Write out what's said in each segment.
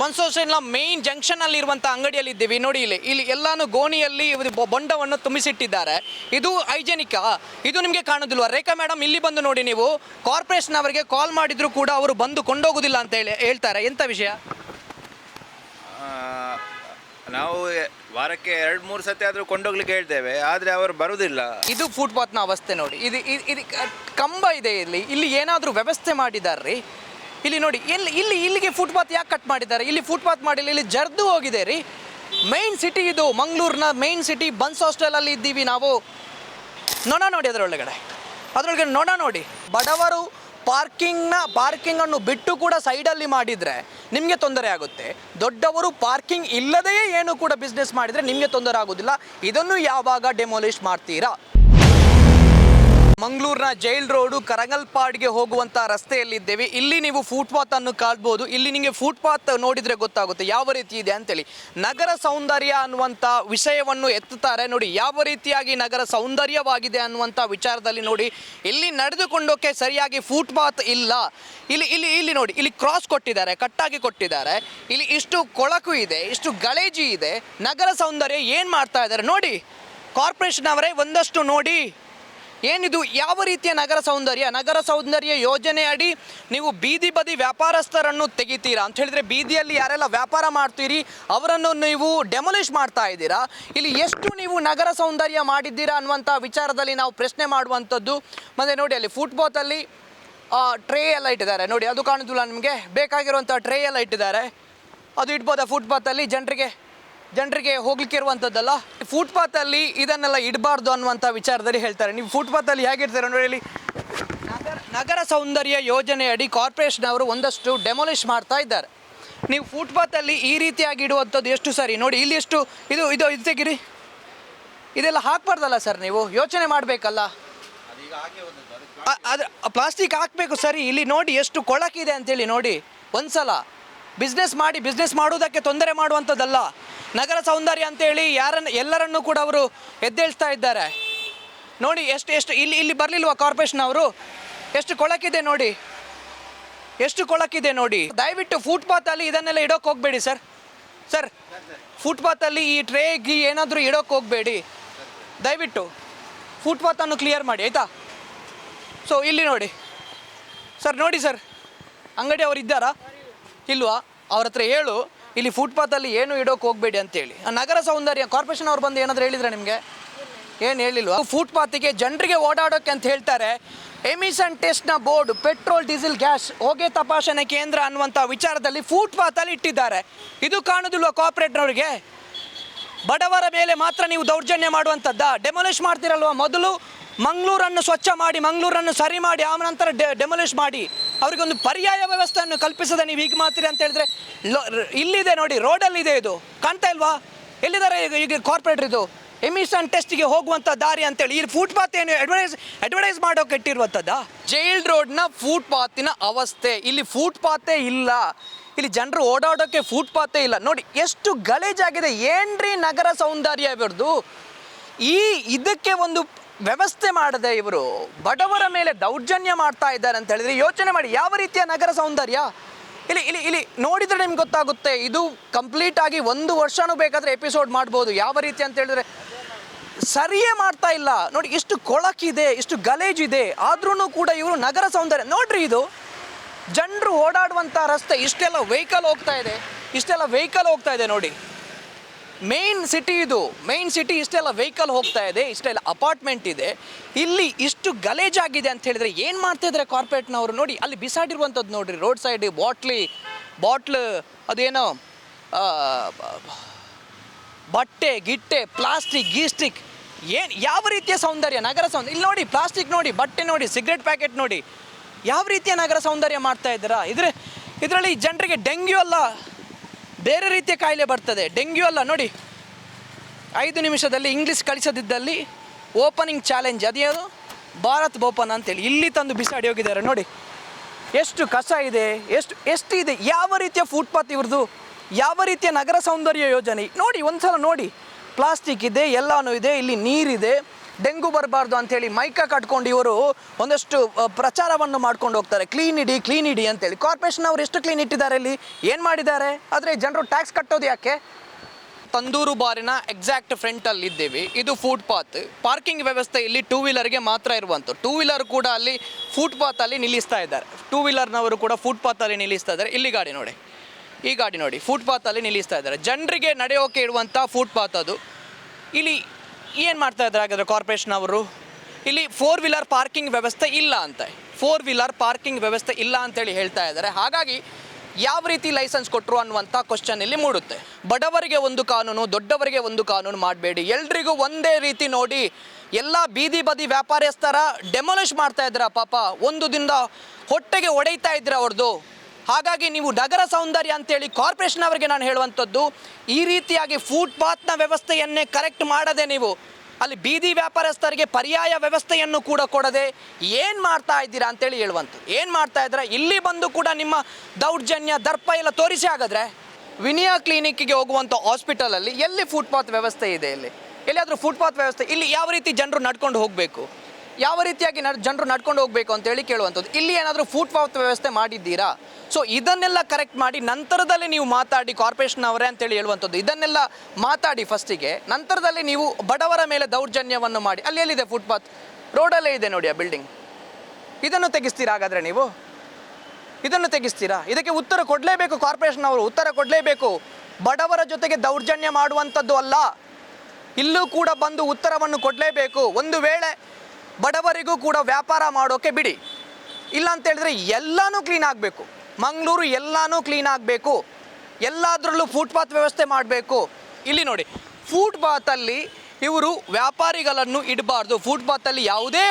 ಮನ್ಸೋಸೆಲ್ಲ main junction ಅಲ್ಲಿ ಇರುವಂತ ಅಂಗಡಿಯಲ್ಲಿ ಇದ್ದೀವಿ ನೋಡಿ ಇಲ್ಲಿ ಇಲ್ಲಿ ಎಲ್ಲಾನು ಗೋಣಿಯಲ್ಲಿ ಬೊಂಡವನ್ನು ತುಂಬಿಸಿಟ್ಟಿದ್ದಾರೆ. ಇದು ಹೈಜೆನಿಕ್. ಇದು ನಿಮಗೆ ಕಾಣೋದಿಲ್ವ? ರೇಖಾ ಮೇಡಮ್ ಇಲ್ಲಿ ಬಂದು ನೋಡಿ ನೀವು. ಕಾರ್ಪೊರೇಷನ್ ಅವರಿಗೆ ಕಾಲ್ ಮಾಡಿದ್ರು ಕೂಡ ಅವರು ಬಂದು ಕೊಂಡೋಗುದಿಲ್ಲ ಅಂತ ಹೇಳಿ ಹೇಳ್ತಾರೆ. ಎಂತ ವಿಷಯ? ನಾವು ವಾರಕ್ಕೆ ಎರಡು ಮೂರು ಸತಿ ಆದರೂ ಕೊಂಡೋಗ್ಲಿಕ್ಕೆ ಹೇಳ್ತೇವೆ. ಆದರೆ ಅವರು ಬರುವುದಿಲ್ಲ ಇದು ಫುಟ್ಪಾತ್ನ ಅವಸ್ಥೆ ನೋಡಿ. ಇದು ಇದು ಕಂಬ ಇದೆ ಇಲ್ಲಿ. ಇಲ್ಲಿ ಏನಾದರೂ ವ್ಯವಸ್ಥೆ ಮಾಡಿದ್ದಾರೆ ಇಲ್ಲಿ ನೋಡಿ ಎಲ್ಲಿ ಇಲ್ಲಿ, ಇಲ್ಲಿಗೆ ಫುಟ್ಪಾತ್ ಯಾಕೆ ಕಟ್ ಮಾಡಿದ್ದಾರೆ? ಇಲ್ಲಿ ಫುಟ್ಪಾತ್ ಮಾಡಿಲ್ಲ, ಇಲ್ಲಿ ಜರ್ದು ಹೋಗಿದೆ ರೀ. ಮೈನ್ ಸಿಟಿ ಇದು, ಮಂಗಳೂರಿನ ಮೈನ್ ಸಿಟಿ ಬನ್ಸ್ ಹಾಸ್ಟೆಲಲ್ಲಿ ಇದ್ದೀವಿ ನಾವು. ನೊಣ ನೋಡಿ ಅದರೊಳಗಡೆ. ಅದರೊಳಗೆ ನೊಣ ನೋಡಿ. ಬಡವರು ಪಾರ್ಕಿಂಗ್ನ ಪಾರ್ಕಿಂಗನ್ನು ಬಿಟ್ಟು ಕೂಡ ಸೈಡಲ್ಲಿ ಮಾಡಿದರೆ ನಿಮಗೆ ತೊಂದರೆ ಆಗುತ್ತೆ. ದೊಡ್ಡವರು ಪಾರ್ಕಿಂಗ್ ಇಲ್ಲದೆಯೇ ಏನು ಕೂಡ ಬಿಸ್ನೆಸ್ ಮಾಡಿದರೆ ನಿಮಗೆ ತೊಂದರೆ ಆಗೋದಿಲ್ಲ. ಇದನ್ನು ಯಾವಾಗ ಡೆಮೊಲಿಷ್ ಮಾಡ್ತೀರಾ? ಮಂಗಳೂರಿನ ಜೈಲ್ ರೋಡು ಕರಂಗಲ್ಪಾಡ್ಗೆ ಹೋಗುವಂಥ ರಸ್ತೆಯಲ್ಲಿದ್ದೇವೆ. ಇಲ್ಲಿ ನೀವು ಫುಟ್ಪಾತ್ ಅನ್ನು ಕಾಣ್ಬೋದು. ಇಲ್ಲಿ ನಿಮಗೆ ಫುಟ್ಪಾತ್ ನೋಡಿದರೆ ಗೊತ್ತಾಗುತ್ತೆ. ಯಾವ ರೀತಿ ಇದೆ ಅಂತೇಳಿ. ನಗರ ಸೌಂದರ್ಯ ಅನ್ನುವಂಥ ವಿಷಯವನ್ನು ಎತ್ತುತ್ತಾರೆ. ನೋಡಿ, ಯಾವ ರೀತಿಯಾಗಿ ನಗರ ಸೌಂದರ್ಯವಾಗಿದೆ ಅನ್ನುವಂಥ ವಿಚಾರದಲ್ಲಿ ನೋಡಿ. ಇಲ್ಲಿ ನಡೆದುಕೊಂಡೋಕೆ ಸರಿಯಾಗಿ ಫುಟ್ಪಾತ್ ಇಲ್ಲ. ಇಲ್ಲಿ ಇಲ್ಲಿ ಇಲ್ಲಿ ನೋಡಿ. ಇಲ್ಲಿ ಕ್ರಾಸ್ ಕೊಟ್ಟಿದ್ದಾರೆ ಕಟ್ಟಾಗಿ ಕೊಟ್ಟಿದ್ದಾರೆ. ಇಲ್ಲಿ ಇಷ್ಟು ಕೊಳಕು ಇದೆ, ಇಷ್ಟು ಗಲೇಜಿ ಇದೆ. ನಗರ ಸೌಂದರ್ಯ ಏನು ಮಾಡ್ತಾ ಇದ್ದಾರೆ ನೋಡಿ. ಕಾರ್ಪೊರೇಷನ್ ಅವರೇ ಒಂದಷ್ಟು ನೋಡಿ. ಏನಿದು, ಯಾವ ರೀತಿಯ ನಗರ ಸೌಂದರ್ಯ? ನಗರ ಸೌಂದರ್ಯ ಯೋಜನೆ ಅಡಿ ನೀವು ಬೀದಿ ಬದಿ ವ್ಯಾಪಾರಸ್ಥರನ್ನು ತೆಗಿತೀರಾ? ಅಂತ ಹೇಳಿದ್ರೆ ಬೀದಿಯಲ್ಲಿ ಯಾರೆಲ್ಲ ವ್ಯಾಪಾರ ಮಾಡ್ತೀರಿ, ಅವರನ್ನು ನೀವು ಡೆಮೊಲಿಷ್ ಮಾಡ್ತಾ ಇದ್ದೀರಾ? ಇಲ್ಲಿ ಎಷ್ಟು ನೀವು ನಗರ ಸೌಂದರ್ಯ ಮಾಡಿದ್ದೀರಾ ಅನ್ನುವಂಥ ವಿಚಾರದಲ್ಲಿ ನಾವು ಪ್ರಶ್ನೆ ಮಾಡುವಂಥದ್ದು. ಮತ್ತೆ ನೋಡಿ, ಅಲ್ಲಿ ಫುಟ್ಬಾತಲ್ಲಿ ಟ್ರೇ ಎಲ್ಲ ಇಟ್ಟಿದ್ದಾರೆ. ನೋಡಿ, ಅದು ಕಾಣುದಿಲ್ಲ ನಿಮಗೆ. ಬೇಕಾಗಿರುವಂಥ ಟ್ರೇ ಎಲ್ಲ ಇಟ್ಟಿದ್ದಾರೆ. ಅದು ಇಡ್ಬೋದಾ ಫುಟ್ಪಾತಲ್ಲಿ ಜನರಿಗೆ ಜನರಿಗೆ ಹೋಗ್ಲಿಕ್ಕೆ ಇರುವಂಥದ್ದಲ್ಲ ಫುಟ್ಪಾತಲ್ಲಿ ಇದನ್ನೆಲ್ಲ ಇಡಬಾರ್ದು ಅನ್ನುವಂಥ ವಿಚಾರದಲ್ಲಿ ಹೇಳ್ತಾರೆ. ನೀವು ಫುಟ್ಪಾತಲ್ಲಿ ಹೇಗಿರ್ತಾರೆ ನೋಡಿ ಇಲ್ಲಿ ನಗರ ನಗರ ಸೌಂದರ್ಯ ಯೋಜನೆ ಅಡಿ ಕಾರ್ಪೊರೇಷನ್ ಅವರು ಒಂದಷ್ಟು ಡೆಮೊಲಿಷ್ ಮಾಡ್ತಾ ಇದ್ದಾರೆ. ನೀವು ಫುಟ್ಪಾತಲ್ಲಿ ಈ ರೀತಿಯಾಗಿ ಇಡುವಂಥದ್ದು ಎಷ್ಟು ಸರಿ? ನೋಡಿ, ಇಲ್ಲಿ ಎಷ್ಟು, ಇದು ಇದು ಇದು ತೆಗಿರಿ. ಇದೆಲ್ಲ ಹಾಕ್ಬಾರ್ದಲ್ಲ ಸರ್ ನೀವು? ಯೋಚನೆ ಮಾಡಬೇಕಲ್ಲ. ಅದ್ರ, ಪ್ಲಾಸ್ಟಿಕ್ ಹಾಕಬೇಕು ಸರಿ. ಇಲ್ಲಿ ನೋಡಿ ಎಷ್ಟು ಕೊಳಕಿದೆ ಅಂತೇಳಿ ನೋಡಿ. ಒಂದ್ಸಲ. ಬಿಸ್ನೆಸ್ ಮಾಡಿ ಬಿಸ್ನೆಸ್ ಮಾಡುವುದಕ್ಕೆ ತೊಂದರೆ ಮಾಡುವಂಥದ್ದಲ್ಲ. ನಗರ ಸೌಂದರ್ಯ ಅಂತೇಳಿ ಯಾರನ್ನು ಎಲ್ಲರನ್ನೂ ಕೂಡ ಅವರು ಎದ್ದೇಳಿಸ್ತಾ ಇದ್ದಾರೆ. ನೋಡಿ ಎಷ್ಟು ಎಷ್ಟು, ಇಲ್ಲಿ ಇಲ್ಲಿ ಬರಲಿಲ್ವಾ ಕಾರ್ಪೊರೇಷನ್ ಅವರು? ಎಷ್ಟು ಕೊಳಕಿದೆ ನೋಡಿ. ಎಷ್ಟು ಕೊಳಕಿದೆ ನೋಡಿ. ದಯವಿಟ್ಟು ಫುಟ್ಪಾತಲ್ಲಿ ಇದನ್ನೆಲ್ಲ ಇಡೋಕೆ ಹೋಗಬೇಡಿ ಸರ್. ಸರ್, ಫುಟ್ಪಾತಲ್ಲಿ ಈ ಟ್ರೇ, ಗಿ ಏನಾದರೂ ಇಡೋಕೆ ಹೋಗಬೇಡಿ. ದಯವಿಟ್ಟು ಫುಟ್ಪಾತನ್ನು ಕ್ಲಿಯರ್ ಮಾಡಿ, ಆಯಿತಾ? ಸೊ ಇಲ್ಲಿ ನೋಡಿ. ಸರ್ ನೋಡಿ ಸರ್. ಅಂಗಡಿ ಅವರು ಇದ್ದಾರಾ? ಇಲ್ವಾ? ಅವ್ರ ಹತ್ರ ಹೇಳು, ಇಲ್ಲಿ ಫುಟ್ಪಾತಲ್ಲಿ ಏನು ಇಡೋಕೆ ಹೋಗಬೇಡಿ ಅಂತೇಳಿ. ನಗರ ಸೌಂದರ್ಯ ಕಾರ್ಪೊರೇಷನ್ ಅವ್ರು ಬಂದು ಏನಾದರೂ ಹೇಳಿದ್ರೆ ನಿಮಗೆ? ಏನು ಹೇಳಿಲ್ವಾ? ಫುಟ್ಪಾತಿಗೆ ಜನರಿಗೆ ಓಡಾಡೋಕೆ ಅಂತ ಹೇಳ್ತಾರೆ ಎಮಿಷನ್ ಟೆಸ್ಟ್ನ ಬೋರ್ಡ್ ಪೆಟ್ರೋಲ್ ಡೀಸೆಲ್ ಗ್ಯಾಸ್ ಹೊಗೆ ತಪಾಸಣೆ ಕೇಂದ್ರ ಅನ್ನುವಂಥ ವಿಚಾರದಲ್ಲಿ ಫುಟ್ಪಾತಲ್ಲಿ ಇಟ್ಟಿದ್ದಾರೆ. ಇದು ಕಾಣೋದಿಲ್ವ ಕಾರ್ಪೊರೇಟ್ನವ್ರಿಗೆ ಬಡವರ ಮೇಲೆ ಮಾತ್ರ ನೀವು ದೌರ್ಜನ್ಯ ಮಾಡುವಂಥದ್ದ? ಡೆಮೊಲಿಷ್ ಮಾಡ್ತಿರಲ್ವ ಮೊದಲು? ಮಂಗಳೂರನ್ನು ಸ್ವಚ್ಛ ಮಾಡಿ, ಮಂಗಳೂರನ್ನು ಸರಿ ಮಾಡಿ ಆ ನಂತರ ಡೆ ಡೆಮೊಲಿಷ್ ಮಾಡಿ. ಅವರಿಗೊಂದು ಪರ್ಯಾಯ ವ್ಯವಸ್ಥೆಯನ್ನು ಕಲ್ಪಿಸದೆ ನೀವು ಹೀಗೆ ಮಾತ್ರ ಅಂತ ಹೇಳಿದ್ರೆ ಇಲ್ಲಿದೆ ನೋಡಿ, ರೋಡಲ್ಲಿದೆ ಇದು. ಕಾಣ್ತಾ ಇಲ್ವಾ? ಎಲ್ಲಿದ್ದಾರೆ ಈಗ ಈಗ ಕಾರ್ಪೊರೇಟರ್ ಇದು? ಎಮಿಷನ್ ಟೆಸ್ಟ್ಗೆ ಹೋಗುವಂಥ ದಾರಿ ಅಂತೇಳಿ, ಈ ಫುಟ್ಪಾತ್ ಏನು ಅಡ್ವರ್ಟೈಸ್ ಅಡ್ವರ್ಟೈಸ್ ಮಾಡೋಕೆ ಇಟ್ಟಿರುವಂಥದ್ದ? ಜೈಲ್ ರೋಡ್ನ ಫುಟ್ಪಾತಿನ ಅವಸ್ಥೆ. ಇಲ್ಲಿ ಫುಟ್ಪಾತೇ ಇಲ್ಲ. ಇಲ್ಲಿ ಜನರು ಓಡಾಡೋಕ್ಕೆ ಫುಟ್ಪಾತೇ ಇಲ್ಲ. ನೋಡಿ, ಎಷ್ಟು ಗಲೀಜಾಗಿದೆ. ಏನ್ರಿ ನಗರ ಸೌಂದರ್ಯ ಇವ್ರದ್ದು? ಈ ಇದಕ್ಕೆ ಒಂದು ವ್ಯವಸ್ಥೆ ಮಾಡದೆ ಇವರು ಬಡವರ ಮೇಲೆ ದೌರ್ಜನ್ಯ ಮಾಡ್ತಾ ಇದ್ದಾರೆ ಅಂತ ಹೇಳಿದ್ರೆ ಯೋಚನೆ ಮಾಡಿ, ಯಾವ ರೀತಿಯ ನಗರ ಸೌಂದರ್ಯ? ಇಲ್ಲಿ ಇಲ್ಲಿ ಇಲ್ಲಿ ನೋಡಿದ್ರೆ ನಿಮ್ಗೆ ಗೊತ್ತಾಗುತ್ತೆ, ಇದು ಕಂಪ್ಲೀಟ್ ಆಗಿ ಒಂದು ವರ್ಷನೂ ಬೇಕಾದ್ರೆ ಎಪಿಸೋಡ್ ಮಾಡ್ಬೋದು, ಯಾವ ರೀತಿ ಅಂತ ಹೇಳಿದ್ರೆ ಸರಿಯೇ ಮಾಡ್ತಾ ಇಲ್ಲ. ನೋಡಿ, ಇಷ್ಟು ಕೊಳಕಿದೆ, ಇಷ್ಟು ಗಲೇಜಿದೆ ಆದ್ರೂ ಕೂಡ ಇವರು ನಗರ ಸೌಂದರ್ಯ. ನೋಡ್ರಿ ಇದು, ಜನರು ಓಡಾಡುವಂಥ ರಸ್ತೆ, ಇಷ್ಟೆಲ್ಲ ವೆಹಿಕಲ್ ಹೋಗ್ತಾ ಇದೆ, ಇಷ್ಟೆಲ್ಲ ವೆಹಿಕಲ್ ಹೋಗ್ತಾ ಇದೆ ನೋಡಿ. ಮೇನ್ ಸಿಟಿ ಇದು. ಮೇನ್ ಸಿಟಿ ಇಷ್ಟೆಲ್ಲ ವೆಹಿಕಲ್ ಹೋಗ್ತಾ ಇದೆ ಇಷ್ಟೆಲ್ಲ ಅಪಾರ್ಟ್ಮೆಂಟ್ ಇದೆ. ಇಲ್ಲಿ ಇಷ್ಟು ಗಲೇಜಾಗಿದೆ ಅಂತ ಹೇಳಿದ್ರೆ ಏನು ಮಾಡ್ತಾ ಇದ್ದಾರೆ ಕಾರ್ಪೊರೇಟ್ನವರು ನೋಡಿ, ಅಲ್ಲಿ ಬಿಸಾಡಿರುವಂಥದ್ದು ನೋಡ್ರಿ ರೋಡ್ ಸೈಡ್ ಬಾಟ್ಲಿ ಬಾಟ್ಲ್ ಅದೇನೋ ಬಟ್ಟೆ, ಗಿಟ್ಟೆ ಪ್ಲಾಸ್ಟಿಕ್ ಗೀಸ್ಟಿಕ್ ಏನು, ಯಾವ ರೀತಿಯ ಸೌಂದರ್ಯ? ನಗರ ಸೌಂದರ್ಯ ಇಲ್ಲಿ ನೋಡಿ ಪ್ಲಾಸ್ಟಿಕ್ ನೋಡಿ, ಬಟ್ಟೆ ನೋಡಿ ಸಿಗರೆಟ್ ಪ್ಯಾಕೆಟ್ ನೋಡಿ. ಯಾವ ರೀತಿಯ ನಗರ ಸೌಂದರ್ಯ ಮಾಡ್ತಾ ಇದ್ದೀರಾ? ಇದ್ರೆ, ಇದರಲ್ಲಿ ಜನರಿಗೆ ಡೆಂಗ್ಯೂ ಅಲ್ಲ. ಬೇರೆ ರೀತಿಯ ಕಾಯಿಲೆ ಬರ್ತದೆ. ಡೆಂಗ್ಯೂ ಅಲ್ಲ, ನೋಡಿ. ಐದು ನಿಮಿಷದಲ್ಲಿ ಇಂಗ್ಲೀಷ್ ಕಲಿಸದಿದ್ದಲ್ಲಿ ಓಪನಿಂಗ್ ಚಾಲೆಂಜ್ ಅದೇನು ಭಾರತ್ ಬೋಪನ್ ಅಂತೇಳಿ. ಇಲ್ಲಿ ತಂದು ಬಿಸಾಡಿ ಹೋಗಿದ್ದಾರೆ, ನೋಡಿ. ಎಷ್ಟು ಕಸ ಇದೆ, ಎಷ್ಟು ಎಷ್ಟು ಇದೆ, ಯಾವ ರೀತಿಯ ಫುಟ್ಪಾತ್ ಇವ್ರದ್ದು, ಯಾವ ರೀತಿಯ ನಗರ ಸೌಂದರ್ಯ ಯೋಜನೆ. ನೋಡಿ, ಒಂದ್ಸಲ ನೋಡಿ. ಪ್ಲಾಸ್ಟಿಕ್ ಇದೆ, ಎಲ್ಲಾನು ಇದೆ, ಇಲ್ಲಿ ನೀರಿದೆ. ಡೆಂಗು ಬರಬಾರ್ದು ಅಂತೇಳಿ ಮೈಕ ಕಟ್ಕೊಂಡು ಇವರು ಒಂದಷ್ಟು ಪ್ರಚಾರವನ್ನು ಮಾಡ್ಕೊಂಡು ಹೋಗ್ತಾರೆ. ಕ್ಲೀನ್ ಇಡಿ ಕ್ಲೀನ್ ಇಡಿ ಅಂತೇಳಿ ಕಾರ್ಪೊರೇಷನ್ ಅವ್ರು ಎಷ್ಟು ಕ್ಲೀನ್ ಇಟ್ಟಿದ್ದಾರೆ ಇಲ್ಲಿ? ಏನು ಮಾಡಿದ್ದಾರೆ? ಆದರೆ ಜನರು ಟ್ಯಾಕ್ಸ್ ಕಟ್ಟೋದು ಯಾಕೆ? ತಂದೂರು ಬಾರಿನ ಎಕ್ಸಾಕ್ಟ್ ಫ್ರಂಟಲ್ಲಿ ಇದ್ದೇವೆ ಇದು ಫುಟ್ಪಾತ್. ಪಾರ್ಕಿಂಗ್ ವ್ಯವಸ್ಥೆ ಇಲ್ಲಿ ಟೂ ವೀಲರ್ಗೆ ಮಾತ್ರ ಇರುವಂಥದ್ದು. ಟೂ ವೀಲರ್ ಕೂಡ ಅಲ್ಲಿ ಫುಟ್ ಅಲ್ಲಿ ನಿಲ್ಲಿಸ್ತಾ ಇದ್ದಾರೆ. ಟೂ ವೀಲರ್ನವರು ಕೂಡ ಫುಟ್ ಅಲ್ಲಿ ನಿಲ್ಲಿಸ್ತಾ ಇದ್ದಾರೆ. ಇಲ್ಲಿ ಗಾಡಿ ನೋಡಿ. ಈ ಗಾಡಿ ನೋಡಿ. ಫುಟ್ ಅಲ್ಲಿ ನಿಲ್ಲಿಸ್ತಾ ಇದ್ದಾರೆ. ಜನರಿಗೆ ನಡೆಯೋಕೆ ಇರುವಂಥ ಫುಟ್ಪಾತ್ ಅದು. ಇಲ್ಲಿ ಏನು ಮಾಡ್ತಾ ಇದ್ದಾರೆ ಹಾಗಾದರೆ ಕಾರ್ಪೊರೇಷನ್ ಅವರು? ಇಲ್ಲಿ ಫೋರ್ ವೀಲರ್ ಪಾರ್ಕಿಂಗ್ ವ್ಯವಸ್ಥೆ ಇಲ್ಲ ಅಂತ. ಫೋರ್ ವೀಲರ್ ಪಾರ್ಕಿಂಗ್ ವ್ಯವಸ್ಥೆ ಇಲ್ಲ ಅಂತೇಳಿ ಹೇಳ್ತಾ ಇದ್ದಾರೆ. ಹಾಗಾಗಿ ಯಾವ ರೀತಿ ಲೈಸೆನ್ಸ್ ಕೊಟ್ಟರು ಅನ್ನುವಂಥ ಕ್ವಶನ್ ಇಲ್ಲಿ ಮೂಡುತ್ತೆ. ಬಡವರಿಗೆ ಒಂದು ಕಾನೂನು, ದೊಡ್ಡವರಿಗೆ ಒಂದು ಕಾನೂನು ಮಾಡಬೇಡಿ. ಎಲ್ರಿಗೂ ಒಂದೇ ರೀತಿ ನೋಡಿ ಎಲ್ಲ ಬೀದಿ ಬದಿ ವ್ಯಾಪಾರಸ್ಥರ ಡೆಮೊಲಿಷ್ ಮಾಡ್ತಾ ಇದ್ದೀರಾ ಪಾಪ. ಒಂದು ದಿನದ ಹೊಟ್ಟೆಗೆ ಹೊಡೆಯ್ತಾ ಇದ್ದೀರಾ ಅವ್ರದ್ದು ಹಾಗಾಗಿ ನೀವು ನಗರ ಸೌಂದರ್ಯ ಅಂತೇಳಿ ಕಾರ್ಪೊರೇಷನ್ ಅವರಿಗೆ ನಾನು ಹೇಳುವಂಥದ್ದು, ಈ ರೀತಿಯಾಗಿ ಫುಟ್ಪಾತ್ನ ವ್ಯವಸ್ಥೆಯನ್ನೇ ಕರೆಕ್ಟ್ ಮಾಡದೆ ನೀವು, ಅಲ್ಲಿ ಬೀದಿ ವ್ಯಾಪಾರಸ್ಥರಿಗೆ ಪರ್ಯಾಯ ವ್ಯವಸ್ಥೆಯನ್ನು ಕೂಡ ಕೊಡದೆ ಏನು ಮಾಡ್ತಾ ಇದ್ದೀರಾ ಅಂತೇಳಿ ಹೇಳುವಂಥದ್ದು. ಏನು ಮಾಡ್ತಾ ಇದ್ದೀರಾ? ಇಲ್ಲಿ ಬಂದು ಕೂಡ ನಿಮ್ಮ ದೌರ್ಜನ್ಯ, ದರ್ಪ ಎಲ್ಲ ತೋರಿಸಿ ಹಾಗಾದ್ರೆ. ವಿನಿಯಾ ಕ್ಲಿನಿಕ್ಗೆ ಹೋಗುವಂಥ ಹಾಸ್ಪಿಟಲಲ್ಲಿ ಎಲ್ಲಿ ಫುಟ್ಪಾತ್ ವ್ಯವಸ್ಥೆ ಇದೆ ಇಲ್ಲಿ? ಎಲ್ಲಿಯಾದರೂ ಫುಟ್ಪಾತ್ ವ್ಯವಸ್ಥೆ, ಇಲ್ಲಿ ಯಾವ ರೀತಿ ಜನರು ನಡ್ಕೊಂಡು ಹೋಗಬೇಕು? ಯಾವ ರೀತಿಯಾಗಿ ಜನರು ನಡ್ಕೊಂಡು ಅಂತ ಹೇಳಿ ಕೇಳುವಂಥದ್ದು. ಇಲ್ಲಿ ಏನಾದರೂ ಫುಟ್ಪಾತ್ ವ್ಯವಸ್ಥೆ ಮಾಡಿದ್ದೀರಾ? ಸೊ ಇದನ್ನೆಲ್ಲ ಕರೆಕ್ಟ್ ಮಾಡಿ ನಂತರದಲ್ಲಿ ನೀವು ಮಾತಾಡಿ ಕಾರ್ಪೊರೇಷನ್ ಅವರೇ ಅಂತೇಳಿ ಹೇಳುವಂಥದ್ದು. ಇದನ್ನೆಲ್ಲ ಮಾತಾಡಿ ಫಸ್ಟಿಗೆ ನಂತರದಲ್ಲಿ ನೀವು ಬಡವರ ಮೇಲೆ ದೌರ್ಜನ್ಯವನ್ನು ಮಾಡಿ. ಅಲ್ಲಿ ಎಲ್ಲಿದೆ ಫುಟ್ಪಾತ್ ರೋಡಲ್ಲೇ ಇದೆ ನೋಡಿ ಆ ಬಿಲ್ಡಿಂಗ್ ಇದನ್ನು ತೆಗಿಸ್ತೀರಾ ಹಾಗಾದರೆ ನೀವು? ಇದನ್ನು ತೆಗಿಸ್ತೀರಾ? ಇದಕ್ಕೆ ಉತ್ತರ ಕೊಡಲೇಬೇಕು ಕಾರ್ಪೊರೇಷನ್ ಅವರು. ಉತ್ತರ ಕೊಡಲೇಬೇಕು. ಬಡವರ ಜೊತೆಗೆ ದೌರ್ಜನ್ಯ ಮಾಡುವಂಥದ್ದು ಅಲ್ಲ. ಇಲ್ಲೂ ಕೂಡ ಬಂದು ಉತ್ತರವನ್ನು ಕೊಡಲೇಬೇಕು. ಒಂದು ವೇಳೆ ಬಡವರಿಗೂ ಕೂಡ ವ್ಯಾಪಾರ ಮಾಡೋಕ್ಕೆ ಬಿಡಿ. ಇಲ್ಲ ಅಂತ ಹೇಳಿದ್ರೆ ಎಲ್ಲನೂ ಕ್ಲೀನ್ ಆಗಬೇಕು. ಮಂಗಳೂರು ಎಲ್ಲನೂ ಕ್ಲೀನ್ ಆಗಬೇಕು. ಎಲ್ಲದರಲ್ಲೂ ಫುಟ್ಪಾತ್ ವ್ಯವಸ್ಥೆ ಮಾಡಬೇಕು. ಇಲ್ಲಿ ನೋಡಿ ಫುಟ್ಪಾತಲ್ಲಿ ಇವರು ವ್ಯಾಪಾರಿಗಳನ್ನು ಇಡಬಾರ್ದು. ಫುಟ್ಪಾತಲ್ಲಿ ಯಾವುದೇ,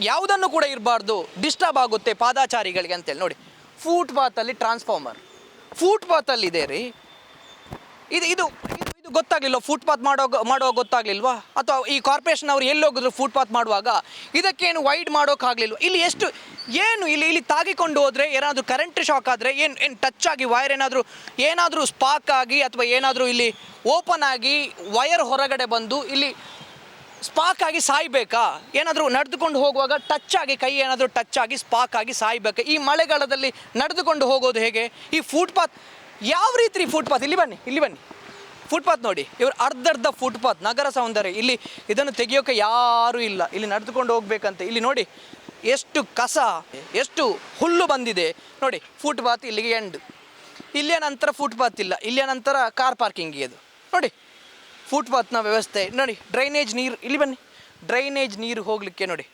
ಯಾವುದನ್ನು ಕೂಡ ಇರಬಾರ್ದು ಡಿಸ್ಟರ್ಬ್ ಆಗುತ್ತೆ ಪಾದಾಚಾರಿಗಳಿಗೆ ಅಂತೇಳಿ. ನೋಡಿ ಫುಟ್ಪಾತಲ್ಲಿ ಟ್ರಾನ್ಸ್ಫಾರ್ಮರ್ ಫುಟ್ಪಾತಲ್ಲಿ ಇದೆ ರೀ. ಇದು ಇದು ಗೊತ್ತಾಗ್ಲಿಲ್ಲ ಫುಟ್ಪಾತ್ ಮಾಡೋ ಮಾಡೋ ಗೊತ್ತಾಗ್ಲಿಲ್ವಾ? ಅಥವಾ ಈ ಕಾರ್ಪೊರೇಷನ್ ಅವರು ಎಲ್ಲಿ ಹೋಗಿದ್ರು ಫುಟ್ಪಾತ್ ಮಾಡುವಾಗ? ಇದಕ್ಕೇನು ವೈಡ್ ಮಾಡೋಕ್ಕಾಗಲಿಲ್ವ? ಇಲ್ಲಿ ಎಷ್ಟು, ಏನು ಇಲ್ಲಿ ಇಲ್ಲಿ ತಾಗಿಕೊಂಡು ಹೋದ್ರೆ ಏನಾದರೂ ಕರೆಂಟ್ ಶಾಕ್ ಆದರೆ ಏನು ಏನು ಟಚ್ ಆಗಿ ವೈರ್ ಏನಾದರೂ ಏನಾದರೂ ಸ್ಪಾಕ್ ಆಗಿ ಅಥವಾ ಏನಾದರೂ ಇಲ್ಲಿ ಓಪನ್ ಆಗಿ ವೈರ್ ಹೊರಗಡೆ ಬಂದು ಇಲ್ಲಿ ಸ್ಪಾಕ್ ಆಗಿ ಸಾಯ್ಬೇಕಾ? ಏನಾದರೂ ನಡೆದುಕೊಂಡು ಹೋಗುವಾಗ ಟಚ್ ಆಗಿ, ಕೈ ಏನಾದರೂ ಟಚ್ ಆಗಿ ಸ್ಪಾಕ್ ಆಗಿ ಸಾಯ್ಬೇಕಾ? ಈ ಮಳೆಗಾಲದಲ್ಲಿ ನಡೆದುಕೊಂಡು ಹೋಗೋದು ಹೇಗೆ? ಈ ಫುಟ್ಪಾತ್ ಯಾವ ರೀತಿ ಫುಟ್ಪಾತ್ ಇಲ್ಲಿ ಬನ್ನಿ ಇಲ್ಲಿ ಬನ್ನಿ. ಫುಟ್ಪಾತ್ ನೋಡಿ, ಇವರು ಅರ್ಧರ್ಧ ಫುಟ್ಪಾತ್ ನಗರ ಸೌಂದರ್ಯ. ಇಲ್ಲಿ ಇದನ್ನು ತೆಗೆಯೋಕೆ ಯಾರೂ ಇಲ್ಲ. ಇಲ್ಲಿ ನಡೆದುಕೊಂಡು ಹೋಗ್ಬೇಕಂತ. ಇಲ್ಲಿ ನೋಡಿ, ಎಷ್ಟು ಕಸ, ಎಷ್ಟು ಹುಲ್ಲು ಬಂದಿದೆ. ನೋಡಿ ಫುಟ್ಪಾತ್ ಇಲ್ಲಿಗೆ ಎಂಡ್ ಇಲ್ಲಿಯ ನಂತರ ಫುಟ್ಪಾತ್ ಇಲ್ಲ. ಇಲ್ಲಿಯ ನಂತರ ಕಾರ್ ಪಾರ್ಕಿಂಗ್ ಅದು. ನೋಡಿ ಫುಟ್ಪಾತ್ನ ವ್ಯವಸ್ಥೆ. ನೋಡಿ ಡ್ರೈನೇಜ್ ನೀರು, ಇಲ್ಲಿ ಬನ್ನಿ. ಡ್ರೈನೇಜ್ ನೀರು ಹೋಗಲಿಕ್ಕೆ ನೋಡಿ.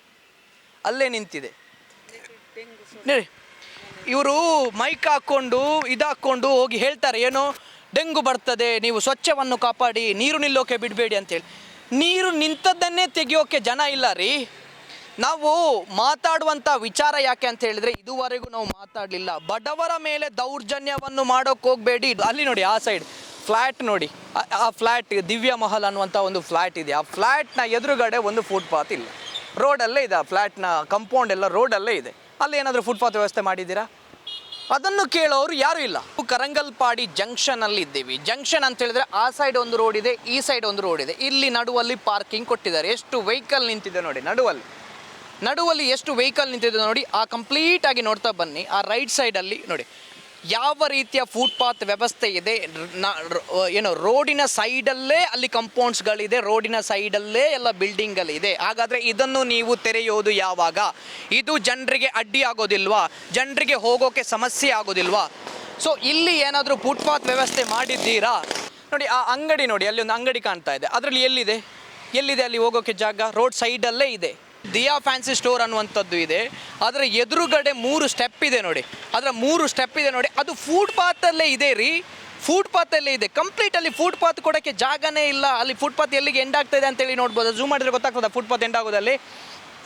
ಅಲ್ಲೇ ನಿಂತಿದೆ. ನೋಡಿ, ಇವರು ಮೈಕ್ ಹಾಕ್ಕೊಂಡು ಇದಾಕೊಂಡು ಹೋಗಿ ಹೇಳ್ತಾರೆ. ಏನೋ? ಡೆಂಗು ಬರ್ತದೆ, ನೀವು ಸ್ವಚ್ಛವನ್ನು ಕಾಪಾಡಿ, ನೀರು ನಿಲ್ಲೋಕೆ ಬಿಡಬೇಡಿ ಅಂತೇಳಿ. ನೀರು ನಿಂತದ್ದನ್ನೇ ತೆಗೆಯೋಕೆ ಜನ ಇಲ್ಲ ರೀ. ನಾವು ಮಾತಾಡುವಂಥ ವಿಚಾರ ಯಾಕೆ ಅಂತ ಹೇಳಿದ್ರೆ, ಇದುವರೆಗೂ ನಾವು ಮಾತಾಡಲಿಲ್ಲ. ಬಡವರ ಮೇಲೆ ದೌರ್ಜನ್ಯವನ್ನು ಮಾಡೋಕೆ ಹೋಗಬೇಡಿ. ಅಲ್ಲಿ ನೋಡಿ, ಆ ಸೈಡ್ ಫ್ಲ್ಯಾಟ್ ನೋಡಿ. ಆ- ಫ್ಲ್ಯಾಟ್ ದಿವ್ಯ ಮಹಲ್ ಅನ್ನುವಂಥ ಒಂದು ಫ್ಲ್ಯಾಟ್ ಇದೆ. ಆ ಫ್ಲ್ಯಾಟ್ನ ಎದುರುಗಡೆ ಒಂದು ಫುಟ್ಪಾತ್ ಇಲ್ಲ. ರೋಡಲ್ಲೇ ಇದೆ ಆ ಫ್ಲ್ಯಾಟ್ನ ಕಂಪೌಂಡ್ ಎಲ್ಲ ರೋಡಲ್ಲೇ ಇದೆ. ಅಲ್ಲಿ ಏನಾದರೂ ಫುಟ್ಪಾತ್ ವ್ಯವಸ್ಥೆ ಮಾಡಿದ್ದೀರಾ? ಅದನ್ನು ಕೇಳೋರು ಯಾರು ಇಲ್ಲ. ಕರಂಗಲ್ಪಾಡಿ ಜಂಕ್ಷನ್ ಅಲ್ಲಿ ಇದ್ದೀವಿ ಜಂಕ್ಷನ್ ಅಂತ ಹೇಳಿದ್ರೆ ಆ ಸೈಡ್ ಒಂದು ರೋಡ್ ಇದೆ, ಈ ಸೈಡ್ ಒಂದು ರೋಡ್ ಇದೆ. ಇಲ್ಲಿ ನಡುವಲ್ಲಿ ಪಾರ್ಕಿಂಗ್ ಕೊಟ್ಟಿದ್ದಾರೆ. ಎಷ್ಟು ವೆಹಿಕಲ್ ನಿಂತಿದೆ ನೋಡಿ, ನಡುವಲ್ಲಿ. ನಡುವಲ್ಲಿ ಎಷ್ಟು ವೆಹಿಕಲ್ ನಿಂತಿದೆ ನೋಡಿ, ಆ ಕಂಪ್ಲೀಟ್ ಆಗಿ ನೋಡ್ತಾ ಬನ್ನಿ. ಆ ರೈಟ್ ಸೈಡಲ್ಲಿ ನೋಡಿ. ಯಾವ ರೀತಿಯ ಫುಟ್ಪಾತ್ ವ್ಯವಸ್ಥೆ ಇದೆ? ಏನು, ರೋಡಿನ ಸೈಡಲ್ಲೇ ಅಲ್ಲಿ ಕಂಪೌಂಡ್ಸ್ಗಳಿದೆ ರೋಡಿನ ಸೈಡಲ್ಲೇ ಎಲ್ಲ ಬಿಲ್ಡಿಂಗ್ಗಳಿದೆ ಹಾಗಾದರೆ ಇದನ್ನು ನೀವು ತೆರೆಯೋದು ಯಾವಾಗ? ಇದು ಜನರಿಗೆ ಅಡ್ಡಿ ಆಗೋದಿಲ್ವಾ? ಜನರಿಗೆ ಹೋಗೋಕೆ ಸಮಸ್ಯೆ ಆಗೋದಿಲ್ವಾ? ಸೊ ಇಲ್ಲಿ ಏನಾದರೂ ಫುಟ್ಪಾತ್ ವ್ಯವಸ್ಥೆ ಮಾಡಿದ್ದೀರಾ? ನೋಡಿ, ಆ ಅಂಗಡಿ ನೋಡಿ, ಅಲ್ಲಿ ಒಂದು ಅಂಗಡಿ ಕಾಣ್ತಾ ಇದೆ. ಅದರಲ್ಲಿ ಎಲ್ಲಿದೆ? ಎಲ್ಲಿದೆ ಅಲ್ಲಿ ಹೋಗೋಕ್ಕೆ ಜಾಗ? ರೋಡ್ ಸೈಡಲ್ಲೇ ಇದೆ. ದಿಯಾ ಫ್ಯಾನ್ಸಿ ಸ್ಟೋರ್ ಅನ್ನುವಂಥದ್ದು ಇದೆ. ಅದರ ಎದುರುಗಡೆ ಮೂರು ಸ್ಟೆಪ್ ಇದೆ ನೋಡಿ. ಅದರ ಮೂರು ಸ್ಟೆಪ್ ಇದೆ ನೋಡಿ. ಅದು ಫುಟ್ಪಾತಲ್ಲೇ ಇದೆ ರೀ. ಫುಟ್ಪಾತಲ್ಲೇ ಇದೆ. ಕಂಪ್ಲೀಟ್ ಅಲ್ಲಿ ಫುಟ್ಪಾತ್ ಕೊಡೋಕ್ಕೆ ಜಾಗನೇ ಇಲ್ಲ. ಅಲ್ಲಿ ಫುಟ್ಪಾತ್ ಎಲ್ಲಿಗೆ ಎಂಡ್ ಆಗ್ತಾ ಇದೆ ಅಂತೇಳಿ ನೋಡ್ಬೋದು? ಝೂಮ್ ಮಾಡಿದ್ರೆ ಗೊತ್ತಾಗ್ತದ ಫುಟ್ಪಾತ್ ಎಂಡ್ ಆಗೋದಲ್ಲಿ?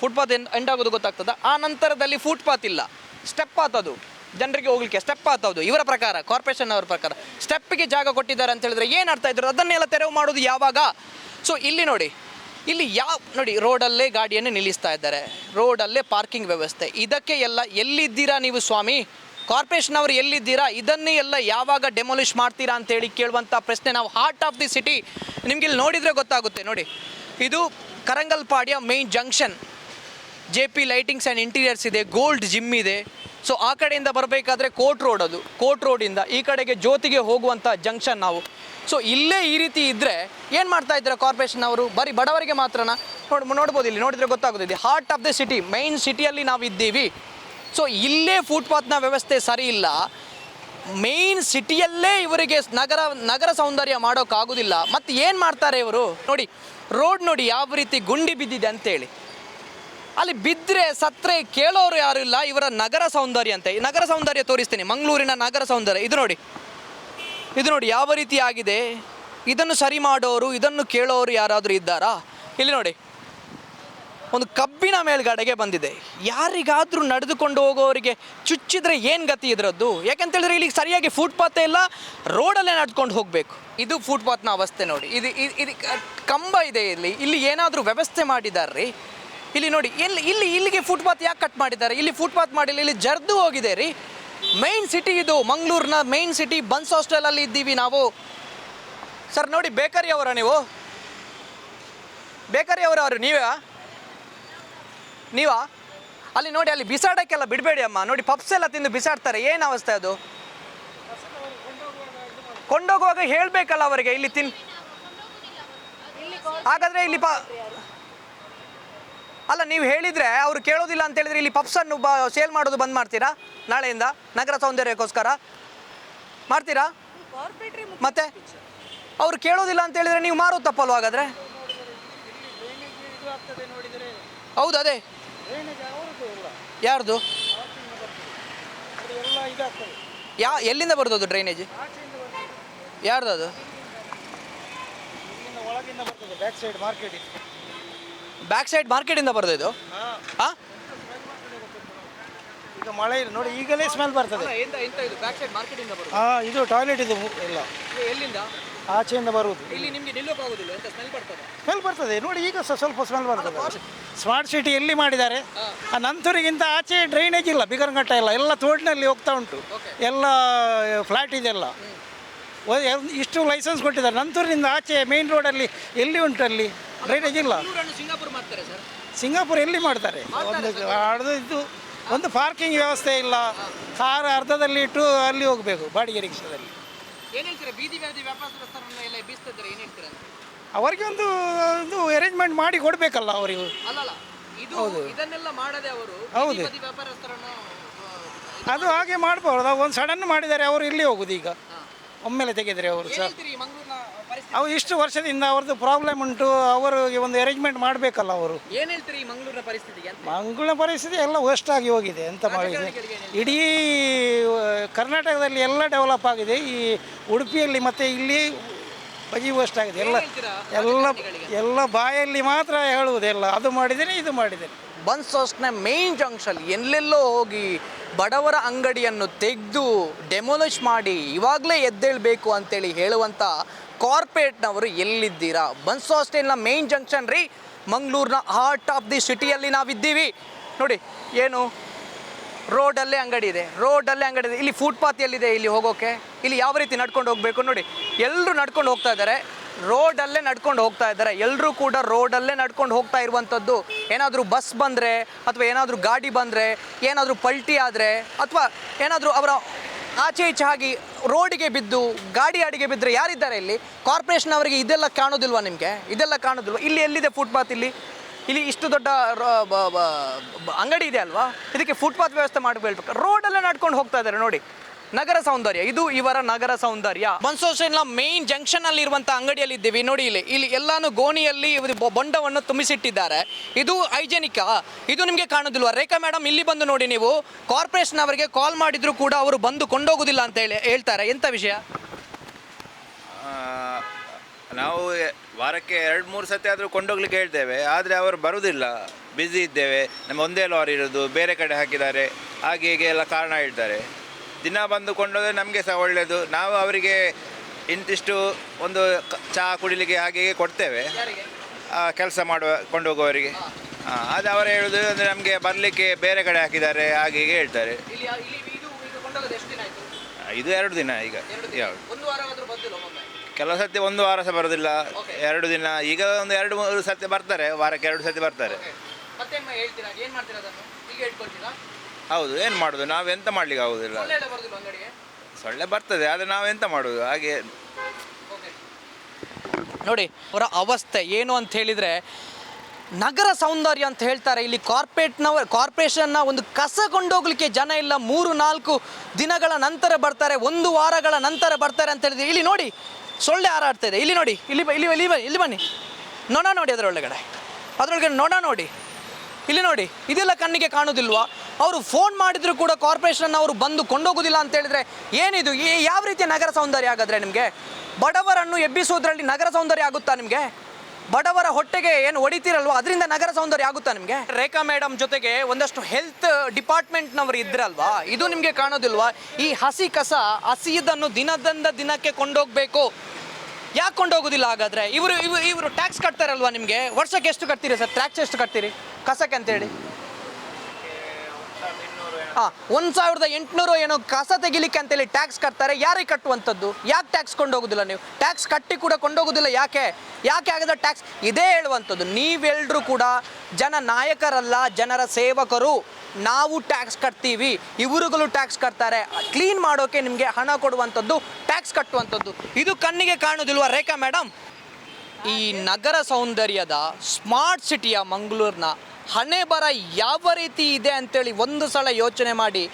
ಫುಟ್ಪಾತ್ ಎಂಡ್ ಎಂಡ್ ಆಗೋದು ಗೊತ್ತಾಗ್ತದೆ? ಆ ನಂತರದಲ್ಲಿ ಫುಟ್ಪಾತ್ ಇಲ್ಲ. ಸ್ಟೆಪ್ ಆತದು ಜನರಿಗೆ ಹೋಗ್ಲಿಕ್ಕೆ ಸ್ಟೆಪ್ ಆತದು ಇವರ ಪ್ರಕಾರ ಕಾರ್ಪೊರೇಷನ್ ಅವರ ಪ್ರಕಾರ. ಸ್ಟೆಪ್ಗೆ ಜಾಗ ಕೊಟ್ಟಿದ್ದಾರೆ ಅಂತ ಹೇಳಿದ್ರೆ ಏನು ಅರ್ಥ ಇದ್ರು ಅದನ್ನೆಲ್ಲ ತೆರವು ಮಾಡೋದು ಯಾವಾಗ? ಸೊ ಇಲ್ಲಿ ನೋಡಿ. ಇಲ್ಲಿ ಯಾವ, ನೋಡಿ, ರೋಡಲ್ಲೇ ಗಾಡಿಯನ್ನು ನಿಲ್ಲಿಸ್ತಾ ಇದ್ದಾರೆ. ರೋಡಲ್ಲೇ ಪಾರ್ಕಿಂಗ್ ವ್ಯವಸ್ಥೆ. ಇದಕ್ಕೆ ಎಲ್ಲ ಎಲ್ಲಿದ್ದೀರಾ ನೀವು ಸ್ವಾಮಿ? ಕಾರ್ಪೊರೇಷನ್ ಅವರು ಎಲ್ಲಿದ್ದೀರಾ? ಇದನ್ನೇ ಎಲ್ಲ ಯಾವಾಗ ಡೆಮೊಲಿಷ್ ಮಾಡ್ತೀರಾ ಅಂತೇಳಿ ಕೇಳುವಂಥ ಪ್ರಶ್ನೆ ನಾವು ಹಾರ್ಟ್ ಆಫ್ ದಿ ಸಿಟಿ ನಿಮ್ಗೆ ಇಲ್ಲಿ ನೋಡಿದರೆ ಗೊತ್ತಾಗುತ್ತೆ, ನೋಡಿ. ಇದು ಕರಂಗಲ್ಪಾಡಿಯ main junction J P lightings and interiors ಇದೆ ಗೋಲ್ಡ್ ಜಿಮ್ ಇದೆ. ಸೊ ಆ ಕಡೆಯಿಂದ ಬರಬೇಕಾದ್ರೆ ಕೋಟ್ ರೋಡ್ ಅದು. ಕೋರ್ಟ್ ರೋಡಿಂದ ಈ ಕಡೆಗೆ ಜ್ಯೋತಿಗೆ ಹೋಗುವಂಥ ಜಂಕ್ಷನ್ ನಾವು. ಸೊ ಇಲ್ಲೇ ಈ ರೀತಿ ಇದ್ದರೆ ಏನು ಮಾಡ್ತಾ ಇದ್ದಾರೆ ಕಾರ್ಪೊರೇಷನ್ ಅವರು? ಬರೀ ಬಡವರಿಗೆ ಮಾತ್ರನಾ? ನೋಡಿ, ನೋಡ್ಬೋದು ಇಲ್ಲಿ, ನೋಡಿದರೆ ಗೊತ್ತಾಗೋದಿದೆ heart of the city main ಸಿಟಿಯಲ್ಲಿ ನಾವು ಇದ್ದೀವಿ. ಸೊ ಇಲ್ಲೇ ಫುಟ್ಪಾತ್ನ ವ್ಯವಸ್ಥೆ ಸರಿ ಇಲ್ಲ. ಮೇನ್ ಸಿಟಿಯಲ್ಲೇ ಇವರಿಗೆ ನಗರ ನಗರ ಸೌಂದರ್ಯ ಮಾಡೋಕ್ಕಾಗೋದಿಲ್ಲ. ಮತ್ತು ಏನು ಮಾಡ್ತಾರೆ ಇವರು? ನೋಡಿ ರೋಡ್ ನೋಡಿ ಯಾವ ರೀತಿ ಗುಂಡಿ ಬಿದ್ದಿದೆ ಅಂತೇಳಿ. ಅಲ್ಲಿ ಬಿದ್ದರೆ ಸತ್ರೆ ಕೇಳೋರು ಯಾರು ಇಲ್ಲ, ಇವರ ನಗರ ಸೌಂದರ್ಯ ಅಂತ. ನಗರ ಸೌಂದರ್ಯ ತೋರಿಸ್ತೀನಿ, ಮಂಗಳೂರಿನ ನಗರ ಸೌಂದರ್ಯ. ಇದು ನೋಡಿ. ಇದು ನೋಡಿ ಯಾವ ರೀತಿ ಆಗಿದೆ? ಇದನ್ನು ಸರಿ ಮಾಡೋರು, ಇದನ್ನು ಕೇಳೋರು ಯಾರಾದರೂ ಇದ್ದಾರಾ? ಇಲ್ಲಿ ನೋಡಿ, ಒಂದು ಕಬ್ಬಿನ ಮೇಲ್ಗಡೆಗೆ ಬಂದಿದೆ. ಯಾರಿಗಾದರೂ ನಡೆದುಕೊಂಡು ಹೋಗೋರಿಗೆ ಚುಚ್ಚಿದ್ರೆ ಏನು ಗತಿ ಇದರದ್ದು? ಯಾಕಂತೇಳಿದ್ರೆ ಇಲ್ಲಿ ಸರಿಯಾಗಿ ಫುಟ್ಪಾತ್ ಇಲ್ಲ ರೋಡಲ್ಲೇ ನಡ್ಕೊಂಡು ಹೋಗಬೇಕು. ಇದು ಫುಟ್ಪಾತ್ನ ಅವಸ್ಥೆ ನೋಡಿ. ಇದು ಇದು ಕಂಬ ಇದೆ ಇಲ್ಲಿ. ಇಲ್ಲಿ ಏನಾದರೂ ವ್ಯವಸ್ಥೆ ಮಾಡಿದಾರ್ರಿ? ಇಲ್ಲಿ ನೋಡಿ, ಇಲ್ಲಿ ಇಲ್ಲಿ, ಇಲ್ಲಿಗೆ ಫುಟ್ಪಾತ್ ಯಾಕೆ ಕಟ್ ಮಾಡಿದ್ದಾರೆ? ಇಲ್ಲಿ ಫುಟ್ಪಾತ್ ಮಾಡಿಲ್ಲ, ಇಲ್ಲಿ ಜರ್ದು ಹೋಗಿದೆ ರೀ ಮೈನ್ ಸಿಟಿ ಇದು, ಮಂಗಳೂರಿನ ಮೈನ್ ಸಿಟಿ ಬನ್ಸ್ ಹಾಸ್ಟೆಲಲ್ಲಿ ಇದ್ದೀವಿ ನಾವು. ಸರ್ ನೋಡಿ, ಬೇಕರಿ ಅವರ ನೀವು. ಬೇಕರಿ ಅವರ ಅವರು, ನೀವೇ? ನೀವಾ? ಅಲ್ಲಿ ನೋಡಿ, ಅಲ್ಲಿ ಬಿಸಾಡೋಕ್ಕೆಲ್ಲ ಬಿಡಬೇಡಿ ಅಮ್ಮ. ನೋಡಿ ಪಪ್ಸ್ ಎಲ್ಲ ತಿಂದು ಬಿಸಾಡ್ತಾರೆ. ಏನು ಅವಸ್ಥೆ ಅದು? ಕೊಂಡೋಗುವಾಗ ಹೇಳಬೇಕಲ್ಲ ಅವರಿಗೆ, ಇಲ್ಲಿ ತಿನ್ ಹಾಗಾದರೆ ಇಲ್ಲಿ ಪ ಅಲ್ಲ, ನೀವು ಹೇಳಿದರೆ, ಅವರು ಕೇಳೋದಿಲ್ಲ ಅಂತ ಹೇಳಿದ್ರೆ ಇಲ್ಲಿ ಪಪ್ಸನ್ನು ಬ ಸೇಲ್ ಮಾಡೋದು ಬಂದ್ ಮಾಡ್ತೀರಾ? ನಾಳೆಯಿಂದ ನಗರ ಸೌಂದರ್ಯಕ್ಕೋಸ್ಕರ. ಮಾಡ್ತೀರಾ? ಮತ್ತೆ? ಅವ್ರು ಕೇಳೋದಿಲ್ಲ ಅಂತ ಹೇಳಿದ್ರೆ ನೀವು ಮಾರೋ ತಪ್ಪಲ್ವ ಹಾಗಾದ್ರೆ? ಹೌದು ಅದೇ. ಯಾರ್ದು? ಯಾ ಎಲ್ಲಿಂದ ಬರ್ದು ಅದು ಡ್ರೈನೇಜ್ ಯಾರ್ದು ಅದು? ಒಳಗಿಂದ ಬರ್ತದೆ back side market back side ಮಾರ್ಕೆಟಿಂದ ಬರ್ತದೆ ಇದು? ಹಾಂ. ಈಗ ಮಳೆ ಇಲ್ಲ. ನೋಡಿ ಈಗಲೇ ಸ್ಮೆಲ್ ಬರ್ತದೆ. ಹಾ ಇದು ಟಾಯ್ಲೆಟ್ ಇದು ಇಲ್ಲ. ಎಲ್ಲ ಎಲ್ಲಿಂದ? ಆಚೆಯಿಂದ ಬರುವುದು ಇಲ್ಲಿ ನಿಮಗೆ ಅಂತ ಸ್ಮೆಲ್ ಬರ್ತದೆ? ಸ್ಮೆಲ್ ಬರ್ತದೆ. ನೋಡಿ ಈಗ ಸ್ವಲ್ಪ ಸ್ಮೆಲ್ ಬರ್ತದೆ. ಸ್ಮಾರ್ಟ್ ಸಿಟಿ ಎಲ್ಲಿ ಮಾಡಿದ್ದಾರೆ? ಆ ನಂತರಿಗಿಂತ ಆಚೆ ಡ್ರೈನೇಜ್ ಇಲ್ಲ ಬಿಗರಂಗಟ್ಟ ಇಲ್ಲ ಎಲ್ಲ ತೋಟಿನಲ್ಲಿ ಹೋಗ್ತಾ ಉಂಟು. ಎಲ್ಲ ಫ್ಲಾಟ್ ಇದೆಲ್ಲ. ಒ- ಎಲ್- ಇಷ್ಟು ಲೈಸೆನ್ಸ್ ಕೊಟ್ಟಿದ್ದಾರೆ. ನಂತೂರಿನಿಂದ ಆಚೆ ಮೇನ್ ರೋಡಲ್ಲಿ ಎಲ್ಲಿ ಉಂಟು ಅಲ್ಲಿ? ಡ್ರೈನೇಜ್ ಇಲ್ಲ. ಸಿಂಗಾಪುರ್ ಮಾಡ್ತಾರೆ ಸರ್ ಸಿಂಗಾಪುರ್ ಎಲ್ಲಿ ಮಾಡ್ತಾರೆ? ಒಂದು ಇದು. ಒಂದು ಪಾರ್ಕಿಂಗ್ ವ್ಯವಸ್ಥೆ ಇಲ್ಲ. ಕಾರ್ ಅರ್ಧದಲ್ಲಿ ಇಟ್ಟು ಅಲ್ಲಿ ಹೋಗಬೇಕು ಬಾಡಿಗೆ ರಿಕ್ಷಾದಲ್ಲಿ ಏನು ಹೇಳ್ತೀರಾ? ಬೀದಿ ವ್ಯಾಧಿ ವ್ಯಾಪಾರಸ್ಥರನ್ನ ಎಲ್ಲ ಬೀಸ್ತಿದ್ದಾರೆ ಏನು ಹೇಳ್ತೀರಾ? ಅವರಿಗೆ ಒಂದು ಒಂದು ಅರೇಂಜ್ಮೆಂಟ್ ಮಾಡಿ ಕೊಡಬೇಕಲ್ಲ ಅವರಿಗೂ. ಅಲ್ಲಲ್ಲ ಇದು ಇದನ್ನೆಲ್ಲ ಮಾಡದೆ ಅವರು ಹೌದು. ಬೀದಿ ವ್ಯಾಪಾರಸ್ಥರನ್ನು ಅದು ಹಾಗೆ ಮಾಡಬಾರ್ದು ಒಂದು ಸಡನ್ ಮಾಡಿದ್ದಾರೆ ಅವರು ಇಲ್ಲಿ ಹೋಗುದು ಈಗ. ಒಮ್ಮೆಲೆ ತೆಗೆದ್ರೆ ಅವರು ಸಹ. ಹೇಳ್ತೀರಿ ಮಂಗಳೂರಿನ ಪರಿಸ್ಥಿತಿ ಅವು ಇಷ್ಟು ವರ್ಷದಿಂದ ಅವ್ರದ್ದು ಪ್ರಾಬ್ಲಮ್ ಉಂಟು ಅವರಿಗೆ ಒಂದು ಅರೇಂಜ್ಮೆಂಟ್ ಮಾಡಬೇಕಲ್ಲ ಅವರು. ಏನು ಹೇಳ್ತೀರಿ ಈ ಮಂಗಳೂರಿನ ಪರಿಸ್ಥಿತಿಗೆ ಅಂತ? ಮಂಗಳ ಪರಿಸ್ಥಿತಿ ಎಲ್ಲ ವರ್ಸ್ಟ್ ಆಗಿ ಹೋಗಿದೆ ಎಂತ ಮಾಡಿದೆ ಇಡೀ ಕರ್ನಾಟಕದಲ್ಲಿ ಎಲ್ಲ ಡೆವಲಪ್ ಆಗಿದೆ. ಈ ಉಡುಪಿಯಲ್ಲಿ ಮತ್ತು ಇಲ್ಲಿ ಬಜಿ ವರ್ಸ್ಟ್ ಆಗಿದೆ. ಎಲ್ಲ ಎಲ್ಲ ಎಲ್ಲ ಬಾಯಲ್ಲಿ ಮಾತ್ರ ಹೇಳುವುದೆಲ್ಲ ಅದು ಮಾಡಿದ್ದೇನೆ ಇದು ಮಾಡಿದ್ದೇನೆ. ಬನ್ಸ್ ಹಾಸ್ಟ್ನ ಮೇನ್ ಜಂಕ್ಷನ್ ಎಲ್ಲೆಲ್ಲೋ ಹೋಗಿ ಬಡವರ ಅಂಗಡಿಯನ್ನು ತೆಗೆದು ಡೆಮೊಲಿಷ್ ಮಾಡಿ ಇವಾಗಲೇ ಎದ್ದೇಳಬೇಕು ಅಂತೇಳಿ ಹೇಳುವಂಥ ಕಾರ್ಪೊರೇಟ್ನವರು ಎಲ್ಲಿದ್ದೀರಾ? ಬನ್ಸ್ ಹಾಸ್ಟೆಲ್ನ ಮೇನ್ ಜಂಕ್ಷನ್ ರೀ. ಮಂಗಳೂರಿನ ಹಾರ್ಟ್ ಆಫ್ ದಿ ಸಿಟಿಯಲ್ಲಿ ನಾವಿದ್ದೀವಿ. ನೋಡಿ, ಏನು? ರೋಡಲ್ಲೇ ಅಂಗಡಿ ಇದೆ. ರೋಡಲ್ಲೇ ಅಂಗಡಿ ಇದೆ. ಇಲ್ಲಿ ಫುಟ್ಪಾತ್ ಎಲ್ಲಿದೆ ಇಲ್ಲಿ ಹೋಗೋಕೆ? ಇಲ್ಲಿ ಯಾವ ರೀತಿ ನಡ್ಕೊಂಡು ಹೋಗಬೇಕು? ನೋಡಿ ಎಲ್ಲರೂ ನಡ್ಕೊಂಡು ಹೋಗ್ತಾ ಇದ್ದಾರೆ. ರೋಡಲ್ಲೇ ನಡ್ಕೊಂಡು ಹೋಗ್ತಾ ಇದ್ದಾರೆ. ಎಲ್ಲರೂ ಕೂಡ ರೋಡಲ್ಲೇ ನಡ್ಕೊಂಡು ಹೋಗ್ತಾ ಇರುವಂಥದ್ದು. ಏನಾದರೂ ಬಸ್ ಬಂದರೆ ಅಥವಾ ಏನಾದರೂ ಗಾಡಿ ಬಂದರೆ, ಏನಾದರೂ ಪಲ್ಟಿ ಆದರೆ ಅಥವಾ ಏನಾದರೂ ಅವರ ಆಚೆ ಈಚೆ ಆಗಿ ರೋಡಿಗೆ ಬಿದ್ದು, ಗಾಡಿ ಅಡಿಗೆ ಬಿದ್ದರೆ ಯಾರಿದ್ದಾರೆ ಇಲ್ಲಿ? ಕಾರ್ಪೊರೇಷನ್ ಅವರಿಗೆ ಇದೆಲ್ಲ ಕಾಣೋದಿಲ್ವಾ ನಿಮಗೆ? ಇದೆಲ್ಲ ಕಾಣೋದಿಲ್ವಾ? ಇಲ್ಲಿ ಎಲ್ಲಿದೆ ಫುಟ್ಪಾತ್ ಇಲ್ಲಿ? ಇಲ್ಲಿ ಇಷ್ಟು ದೊಡ್ಡ ಅಂಗಡಿ ಇದೆ ಅಲ್ವಾ? ಇದಕ್ಕೆ ಫುಟ್ಪಾತ್ ವ್ಯವಸ್ಥೆ ಮಾಡಬೇಕು. ರೋಡಲ್ಲೇ ನಡ್ಕೊಂಡು ಹೋಗ್ತಾ ಇದ್ದಾರೆ ನೋಡಿ. ನಗರ ಸೌಂದರ್ಯ. ಇದು ಇವರ ನಗರ ಸೌಂದರ್ಯ. ನ ಮೇನ್ ಜಂಕ್ಷನ್ ಅಲ್ಲಿ ಇರುವಂತ ಅಂಗಡಿಯಲ್ಲಿ ಇದ್ದೀವಿ ನೋಡಿ ಇಲ್ಲಿ ಇಲ್ಲಿ ಎಲ್ಲಾನು ಗೋಣಿಯಲ್ಲಿ ಬೊಂಡವನ್ನು ತುಂಬಿಸಿಟ್ಟಿದ್ದಾರೆ. ಇದು ಹೈಜೆನಿಕ್. ಇದು ನಿಮಗೆ ಕಾಣೋದಿಲ್ವಾ? ರೇಖಾ ಮೇಡಮ್ ಇಲ್ಲಿ ಬಂದು ನೋಡಿ ನೀವು. ಕಾರ್ಪೊರೇಷನ್ ಅವರಿಗೆ ಕಾಲ್ ಮಾಡಿದ್ರು ಕೂಡ ಅವರು ಬಂದು ಕೊಂಡೋಗುದಿಲ್ಲ ಅಂತ ಹೇಳಿ, ಹೇಳ್ತಾರೆ. ಎಂತ ವಿಷಯ? ನಾವು ವಾರಕ್ಕೆ ಎರಡು, ಮೂರು ಸತಿ ಆದರೂ ಕೊಂಡೋಗ್ಲಿಕ್ಕೆ ಹೇಳ್ತೇವೆ. ಆದರೆ ಅವರು ಬರುವುದಿಲ್ಲ ಬ್ಯುಸಿ ಇದ್ದೇವೆ. ನಮ್ಮ ಒಂದೇ ಲಾರಿ ಇರೋದು. ಬೇರೆ ಕಡೆ ಹಾಕಿದ್ದಾರೆ. ಹಾಗೆ ಹೀಗೆ ಎಲ್ಲ ಕಾರಣ ಹೇಳ್ತಾರೆ. ದಿನ ಬಂದು ಕೊಂಡೋದ್ರೆ ನಮಗೆ ಸಹ ಒಳ್ಳೆಯದು ನಾವು ಅವರಿಗೆ ಇಂತಿಷ್ಟು ಒಂದು ಕ- ಚಹಾ ಕುಡಿಲಿಕ್ಕೆ ಹಾಗೆ ಹೀಗೆ ಕೊಡ್ತೇವೆ ಕೆಲಸ ಮಾಡುವ ಕೊಂಡೋಗುವವರಿಗೆ. ಹಾಂ ಅದು ಅವರು ಹೇಳೋದು ಅಂದರೆ ನಮಗೆ ಬರಲಿಕ್ಕೆ ಬೇರೆ ಕಡೆ ಹಾಕಿದ್ದಾರೆ ಹಾಗೆ ಹೀಗೆ ಹೇಳ್ತಾರೆ. ಇಲ್ಲಿ ಇಲ್ಲಿ ಇದು ಕೊಂಡೋಗೋದು ಎಷ್ಟು ದಿನ ಆಯ್ತು? ಇದು ಎರಡು ದಿನ ಈಗ. ಯಾವುದು? ಒಂದು ವಾರ ಆದ್ರೂ ಬಂದಿಲ್ಲ ಒಮ್ಮೊಮ್ಮೆ? ಕೆಲವು ಸತಿ ಒಂದು ವಾರ ಸಹ ಬರೋದಿಲ್ಲ. ಎರಡು ದಿನ. ಈಗ ಒಂದು ಎರಡು ಮೂರು ಸತಿ ಬರ್ತಾರೆ ವಾರಕ್ಕೆ ಎರಡು ಸರ್ತಿ ಬರ್ತಾರೆ. ಮತ್ತೆ ಹೇಳ್ತೀರಾ? ಏನು ಮಾಡ್ತೀರಾ ಅದನ್ನು? ಈಗ ಇಟ್ಕೊಳ್ತೀರಾ ಹೌದು ಏನು ಮಾಡೋದು? ನಾವೆಂತ ಮಾಡ್ಲಿಕ್ಕೆ ಆಗೋದಿಲ್ಲ. ಸೊಳ್ಳೆ ಬರ್ತದೆ ಆದರೆ ನಾವೆಂತ ಮಾಡೋದು? ಹಾಗೆ ನೋಡಿ ಅವರ ಅವಸ್ಥೆ ಏನು ಅಂತ ಹೇಳಿದರೆ ನಗರ ಸೌಂದರ್ಯ ಅಂತ ಹೇಳ್ತಾರೆ. ಇಲ್ಲಿ ಕಾರ್ಪೊರೇಟ್ನವ ಕಾರ್ಪೊರೇಷನ್ನ ಒಂದು ಕಸ ಕೊಂಡೋಗ್ಲಿಕ್ಕೆ ಜನ ಇಲ್ಲ. ಮೂರು ನಾಲ್ಕು ದಿನಗಳ ನಂತರ ಬರ್ತಾರೆ ಒಂದು ವಾರಗಳ ನಂತರ ಬರ್ತಾರೆ ಅಂತ ಹೇಳಿದ್ರೆ ಇಲ್ಲಿ ನೋಡಿ ಸೊಳ್ಳೆ ಹಾರಾಡ್ತಾ ಇದೆ. ಇಲ್ಲಿ ನೋಡಿ ಇಲ್ಲಿ ಬ- ಇಲ್ಲಿ ಇಲ್ಲಿ ಬ- ಇಲ್ಲಿ ಬನ್ನಿ. ನೊಣ ನೋಡಿ ಅದರೊಳಗಡೆ. ಅದರೊಳಗಡೆ ನೊಣ ನೋಡಿ. ಇಲ್ಲಿ ನೋಡಿ, ಇದೆಲ್ಲ ಕಣ್ಣಿಗೆ ಕಾಣೋದಿಲ್ವಾ ಅವರು ಫೋನ್ ಮಾಡಿದ್ರು ಕೂಡ ಕಾರ್ಪೊರೇಷನ್ ಅವರು ಬಂದು ಕೊಂಡೋಗೋದಿಲ್ಲ ಅಂತ ಹೇಳಿದ್ರೆ ಏನಿದು? ಯಾವ ರೀತಿಯ ನಗರ ಸೌಂದರ್ಯ ಆಗಾದ್ರೆ ನಿಮಗೆ? ಬಡವರನ್ನು ಎಬ್ಬಿಸೋದ್ರಲ್ಲಿ ನಗರ ಸೌಂದರ್ಯ ಆಗುತ್ತಾ ನಿಮಗೆ? ಬಡವರ ಹೊಟ್ಟೆಗೆ ಏನು ಹೊಡಿತೀರಲ್ವ? ಅದರಿಂದ ನಗರ ಸೌಂದರ್ಯ ಆಗುತ್ತಾ ನಿಮಗೆ? ರೇಖಾ ಮೇಡಮ್ ಜೊತೆಗೆ ಒಂದಷ್ಟು ಹೆಲ್ತ್ ಡಿಪಾರ್ಟ್ಮೆಂಟ್ನವರು ಇದ್ರಲ್ವಾ? ಇದು ನಿಮಗೆ ಕಾಣೋದಿಲ್ವಾ ಈ ಹಸಿ ಕಸ ಹಸಿಯದನ್ನು ದಿನದಿಂದ ದಿನಕ್ಕೆ ಕೊಂಡೋಗಬೇಕು. ಯಾಕೆ ಕೊಂಡೋಗೋದಿಲ್ಲ ಹಾಗಾದರೆ? ಇವರು ಇವರು ಇವರು ಟ್ಯಾಕ್ಸ್ ಕಟ್ತಾರಲ್ವಾ ನಿಮಗೆ? ವರ್ಷಕ್ಕೆ ಎಷ್ಟು ಕಟ್ತೀರಿ ಸರ್? ಟ್ಯಾಕ್ಸ್ ಎಷ್ಟು ಕಟ್ತೀರಿ? ಕಸಕ್ಕೆ ಅಂತೇಳಿ. ಹಾಂ ಒಂದು ಸಾವಿರದ ಎಂಟುನೂರು ಏನೋ ಕಸ ತೆಗಿಲಿಕ್ಕೆ ಅಂತೇಳಿ ಟ್ಯಾಕ್ಸ್ ಕಟ್ತಾರೆ. ಯಾರಿಗೆ ಕಟ್ಟುವಂಥದ್ದು? ಯಾಕೆ ಟ್ಯಾಕ್ಸ್ ಕೊಂಡೋಗೋದಿಲ್ಲ ನೀವು? ಟ್ಯಾಕ್ಸ್ ಕಟ್ಟಿ ಕೂಡ ಕೊಂಡೋಗೋದಿಲ್ಲ ಯಾಕೆ? ಯಾಕೆ ಆಗದ ಟ್ಯಾಕ್ಸ್? ಇದೇ ಹೇಳುವಂಥದ್ದು. ನೀವೆಲ್ಲರೂ ಕೂಡ ಜನ ನಾಯಕರಲ್ಲ ಜನರ ಸೇವಕರು. ನಾವು ಟ್ಯಾಕ್ಸ್ ಕಟ್ತೀವಿ. ಇವರುಗಳು ಟ್ಯಾಕ್ಸ್ ಕಟ್ತಾರೆ. ಕ್ಲೀನ್ ಮಾಡೋಕೆ ನಿಮಗೆ ಹಣ ಕೊಡುವಂಥದ್ದು ಟ್ಯಾಕ್ಸ್ ಕಟ್ಟುವಂಥದ್ದು. ಇದು ಕಣ್ಣಿಗೆ ಕಾಣೋದಿಲ್ವಾ ರೇಖಾ ಮೇಡಮ್ ಈ ನಗರ ಸೌಂದರ್ಯದ ಸ್ಮಾರ್ಟ್ ಸಿಟಿಯ ಮಂಗಳೂರಿನ ಹಣೆ ಬರ ಯಾವ ರೀತಿ ಇದೆ ಅಂತೇಳಿ ಒಂದು ಸಲ ಯೋಚನೆ ಮಾಡಿ.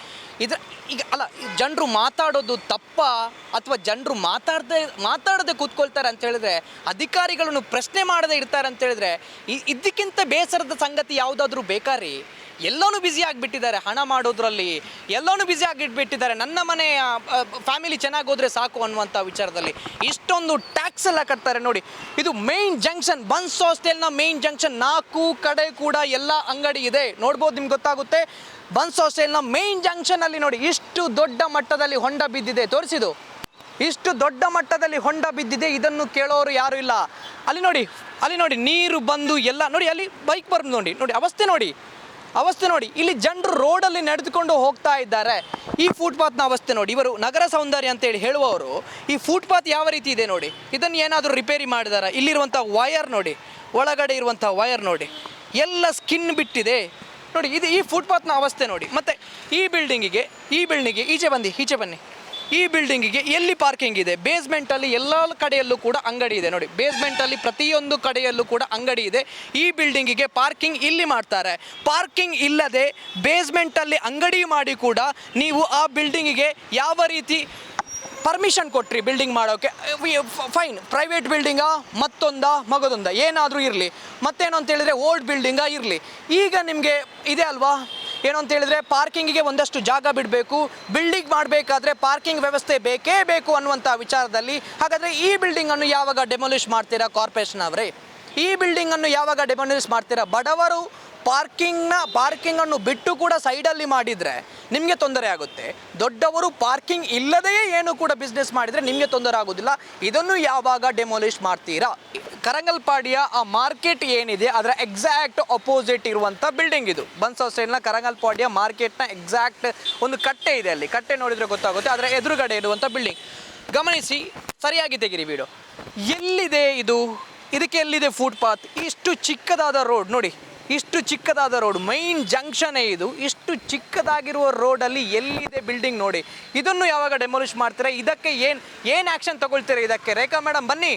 ಇದ್ರ ಈಗ ಅಲ್ಲ ಜನರು ಮಾತಾಡೋದು ತಪ್ಪ ಅಥವಾ ಜನರು ಮಾತಾಡದೆ ಮಾತಾಡದೆ ಕೂತ್ಕೊಳ್ತಾರೆ ಅಂತ ಹೇಳಿದ್ರೆ, ಅಧಿಕಾರಿಗಳನ್ನು ಪ್ರಶ್ನೆ ಮಾಡದೆ ಇರ್ತಾರೆ ಅಂತ ಹೇಳಿದ್ರೆ ಇದಕ್ಕಿಂತ ಬೇಸರದ ಸಂಗತಿ ಯಾವುದಾದ್ರೂ ಬೇಕಾರಿ ಎಲ್ಲನೂ ಬ್ಯುಸಿ ಆಗಿಬಿಟ್ಟಿದ್ದಾರೆ ಹಣ ಮಾಡೋದ್ರಲ್ಲಿ. ಎಲ್ಲನೂ ಬ್ಯುಸಿ ಆಗಿಟ್ಬಿಟ್ಟಿದ್ದಾರೆ. ನನ್ನ ಮನೆಯ ಫ್ಯಾಮಿಲಿ ಚೆನ್ನಾಗಿ ಹೋದರೆ ಸಾಕು ಅನ್ನುವಂಥ ವಿಚಾರದಲ್ಲಿ ಇಷ್ಟೊಂದು ಟ್ಯಾಕ್ಸ್ ಎಲ್ಲ ಕಟ್ತಾರೆ ನೋಡಿ. ಇದು ಮೇನ್ ಜಂಕ್ಷನ್ ಬನ್ಸ್ ಹಾಸ್ಟೆಲ್ನ ಮೇನ್ ಜಂಕ್ಷನ್ ನಾಲ್ಕು ಕಡೆ ಕೂಡ ಎಲ್ಲ ಅಂಗಡಿ ಇದೆ. ನೋಡ್ಬೋದು ನಿಮ್ಗೆ ಗೊತ್ತಾಗುತ್ತೆ. ಬನ್ಸ್ ಹಾಸ್ಟೆಲ್ನ ಮೇನ್ ಜಂಕ್ಷನಲ್ಲಿ ನೋಡಿ ಇಷ್ಟು ದೊಡ್ಡ ಮಟ್ಟದಲ್ಲಿ ಹೊಂಡ ಬಿದ್ದಿದೆ. ತೋರಿಸಿದು. ಇಷ್ಟು ದೊಡ್ಡ ಮಟ್ಟದಲ್ಲಿ ಹೊಂಡ ಬಿದ್ದಿದೆ. ಇದನ್ನು ಕೇಳೋರು ಯಾರು ಇಲ್ಲ. ಅಲ್ಲಿ ನೋಡಿ ಅಲ್ಲಿ ನೋಡಿ ನೀರು ಬಂದು ಎಲ್ಲ ನೋಡಿ, ಅಲ್ಲಿ ಬೈಕ್ ಬರ್ ನೋಡಿ ನೋಡಿ, ಅವಸ್ಥೆ ನೋಡಿ. ಅವಸ್ಥೆ ನೋಡಿ. ಇಲ್ಲಿ ಜನರು ರೋಡಲ್ಲಿ ನಡೆದುಕೊಂಡು ಹೋಗ್ತಾ ಇದ್ದಾರೆ. ಈ ಫುಟ್ಪಾತ್ನ ಅವಸ್ಥೆ ನೋಡಿ. ಇವರು ನಗರ ಸೌಂದರ್ಯ ಅಂತೇಳಿ ಹೇಳುವವರು, ಈ ಫುಟ್ಪಾತ್ ಯಾವ ರೀತಿ ಇದೆ ನೋಡಿ. ಇದನ್ನು ಏನಾದರೂ ರಿಪೇರಿ ಮಾಡಿದಾರ? ಇಲ್ಲಿರುವಂಥ ವಯರ್ ನೋಡಿ. ಒಳಗಡೆ ಇರುವಂಥ ವಯರ್ ನೋಡಿ. ಎಲ್ಲ ಸ್ಕಿನ್ ಬಿಟ್ಟಿದೆ. ನೋಡಿ, ಇದು ಈ ಫುಟ್ಪಾತ್ನ ಅವಸ್ಥೆ ನೋಡಿ. ಮತ್ತು ಈ ಬಿಲ್ಡಿಂಗಿಗೆ ಈ ಬಿಲ್ಡಿಂಗಿಗೆ ಈಚೆ ಬನ್ನಿ ಈಚೆ ಬನ್ನಿ. ಈ ಬಿಲ್ಡಿಂಗಿಗೆ ಎಲ್ಲಿ ಪಾರ್ಕಿಂಗ್ ಇದೆ? ಬೇಸ್ಮೆಂಟಲ್ಲಿ ಎಲ್ಲ ಕಡೆಯಲ್ಲೂ ಕೂಡ ಅಂಗಡಿ ಇದೆ. ನೋಡಿ ಬೇಸ್ಮೆಂಟಲ್ಲಿ ಪ್ರತಿಯೊಂದು ಕಡೆಯಲ್ಲೂ ಕೂಡ ಅಂಗಡಿ ಇದೆ. ಈ ಬಿಲ್ಡಿಂಗಿಗೆ ಪಾರ್ಕಿಂಗ್ ಇಲ್ಲಿ ಮಾಡ್ತಾರೆ. ಪಾರ್ಕಿಂಗ್ ಇಲ್ಲದೆ ಬೇಸ್ಮೆಂಟಲ್ಲಿ ಅಂಗಡಿ ಮಾಡಿ ಕೂಡ ನೀವು ಆ ಬಿಲ್ಡಿಂಗಿಗೆ ಯಾವ ರೀತಿ ಪರ್ಮಿಷನ್ ಕೊಟ್ರಿ ಬಿಲ್ಡಿಂಗ್ ಮಾಡೋಕೆ? ಫೈನ್ ಪ್ರೈವೇಟ್ ಬಿಲ್ಡಿಂಗಾ ಮತ್ತೊಂದ, ಮಗದೊಂದ? ಏನಾದರೂ ಇರಲಿ. ಮತ್ತೇನು ಅಂತ ಹೇಳಿದ್ರೆ ಓಲ್ಡ್ ಬಿಲ್ಡಿಂಗಾ ಇರಲಿ. ಈಗ ನಿಮಗೆ ಇದೆ ಅಲ್ವಾ? ಏನು ಅಂತ ಹೇಳಿದ್ರೆ ಪಾರ್ಕಿಂಗಿಗೆ ಒಂದಷ್ಟು ಜಾಗ ಬಿಡಬೇಕು ಬಿಲ್ಡಿಂಗ್ ಮಾಡಬೇಕಾದ್ರೆ ಪಾರ್ಕಿಂಗ್ ವ್ಯವಸ್ಥೆ ಬೇಕೇ ಬೇಕು ಅನ್ನುವಂಥ ವಿಚಾರದಲ್ಲಿ. ಹಾಗಾದರೆ ಈ ಬಿಲ್ಡಿಂಗನ್ನು ಯಾವಾಗ ಡೆಮೊಲಿಷ್ ಮಾಡ್ತೀರಾ ಕಾರ್ಪೊರೇಷನ್ ಅವರೇ? ಈ ಬಿಲ್ಡಿಂಗನ್ನು ಯಾವಾಗ ಡೆಮೊಲಿಷ್ ಮಾಡ್ತೀರಾ ಬಡವರು ಪಾರ್ಕಿಂಗ್ನ, ಪಾರ್ಕಿಂಗನ್ನು ಬಿಟ್ಟು ಕೂಡ ಸೈಡಲ್ಲಿ ಮಾಡಿದರೆ ನಿಮಗೆ ತೊಂದರೆ ಆಗುತ್ತೆ. ದೊಡ್ಡವರು ಪಾರ್ಕಿಂಗ್ ಇಲ್ಲದೆಯೇ ಏನು ಕೂಡ ಬಿಸ್ನೆಸ್ ಮಾಡಿದರೆ ನಿಮಗೆ ತೊಂದರೆ ಆಗೋದಿಲ್ಲ. ಇದನ್ನು ಯಾವಾಗ ಡೆಮೊಲಿಷ್ ಮಾಡ್ತೀರಾ? ಕರಂಗಲ್ಪಾಡಿಯ ಆ ಮಾರ್ಕೆಟ್ ಏನಿದೆ, ಅದರ ಎಕ್ಸಾಕ್ಟ್ ಅಪೋಸಿಟ್ ಇರುವಂಥ ಬಿಲ್ಡಿಂಗ್ ಇದು. ಬನ್ಸ್ ಹೌಸ್ಟೈಲ್ನ ಕರಂಗಲ್ಪಾಡಿಯ ಮಾರ್ಕೆಟ್ನ ಎಕ್ಸಾಕ್ಟ್ ಒಂದು ಕಟ್ಟೆ ಇದೆ ಅಲ್ಲಿ. ಕಟ್ಟೆ ನೋಡಿದರೆ ಗೊತ್ತಾಗುತ್ತೆ, ಅದರ ಎದುರುಗಡೆ ಇರುವಂಥ ಬಿಲ್ಡಿಂಗ್ ಗಮನಿಸಿ, ಸರಿಯಾಗಿ ತೆಗಿರಿ ವಿಡಿಯೋ ಎಲ್ಲಿದೆ ಇದು? ಇದಕ್ಕೆ ಎಲ್ಲಿದೆ ಫುಟ್ಪಾತ್ ಇಷ್ಟು ಚಿಕ್ಕದಾದ ರೋಡ್ ನೋಡಿ. ಇಷ್ಟು ಚಿಕ್ಕದಾದ ರೋಡ್ ಮೈನ್ ಜಂಕ್ಷನೇ ಇದು. ಇಷ್ಟು ಚಿಕ್ಕದಾಗಿರುವ ರೋಡಲ್ಲಿ ಎಲ್ಲಿದೆ ಬಿಲ್ಡಿಂಗ್ ನೋಡಿ. ಇದನ್ನು ಯಾವಾಗ ಡೆಮೊಲಿಷ್ ಮಾಡ್ತೀರಾ? ಇದಕ್ಕೆ ಏನು ಏನು ಆ್ಯಕ್ಷನ್ ತಗೊಳ್ತೀರಾ ಇದಕ್ಕೆ? ರೇಖಾ ಮೇಡಮ್ ಬನ್ನಿ.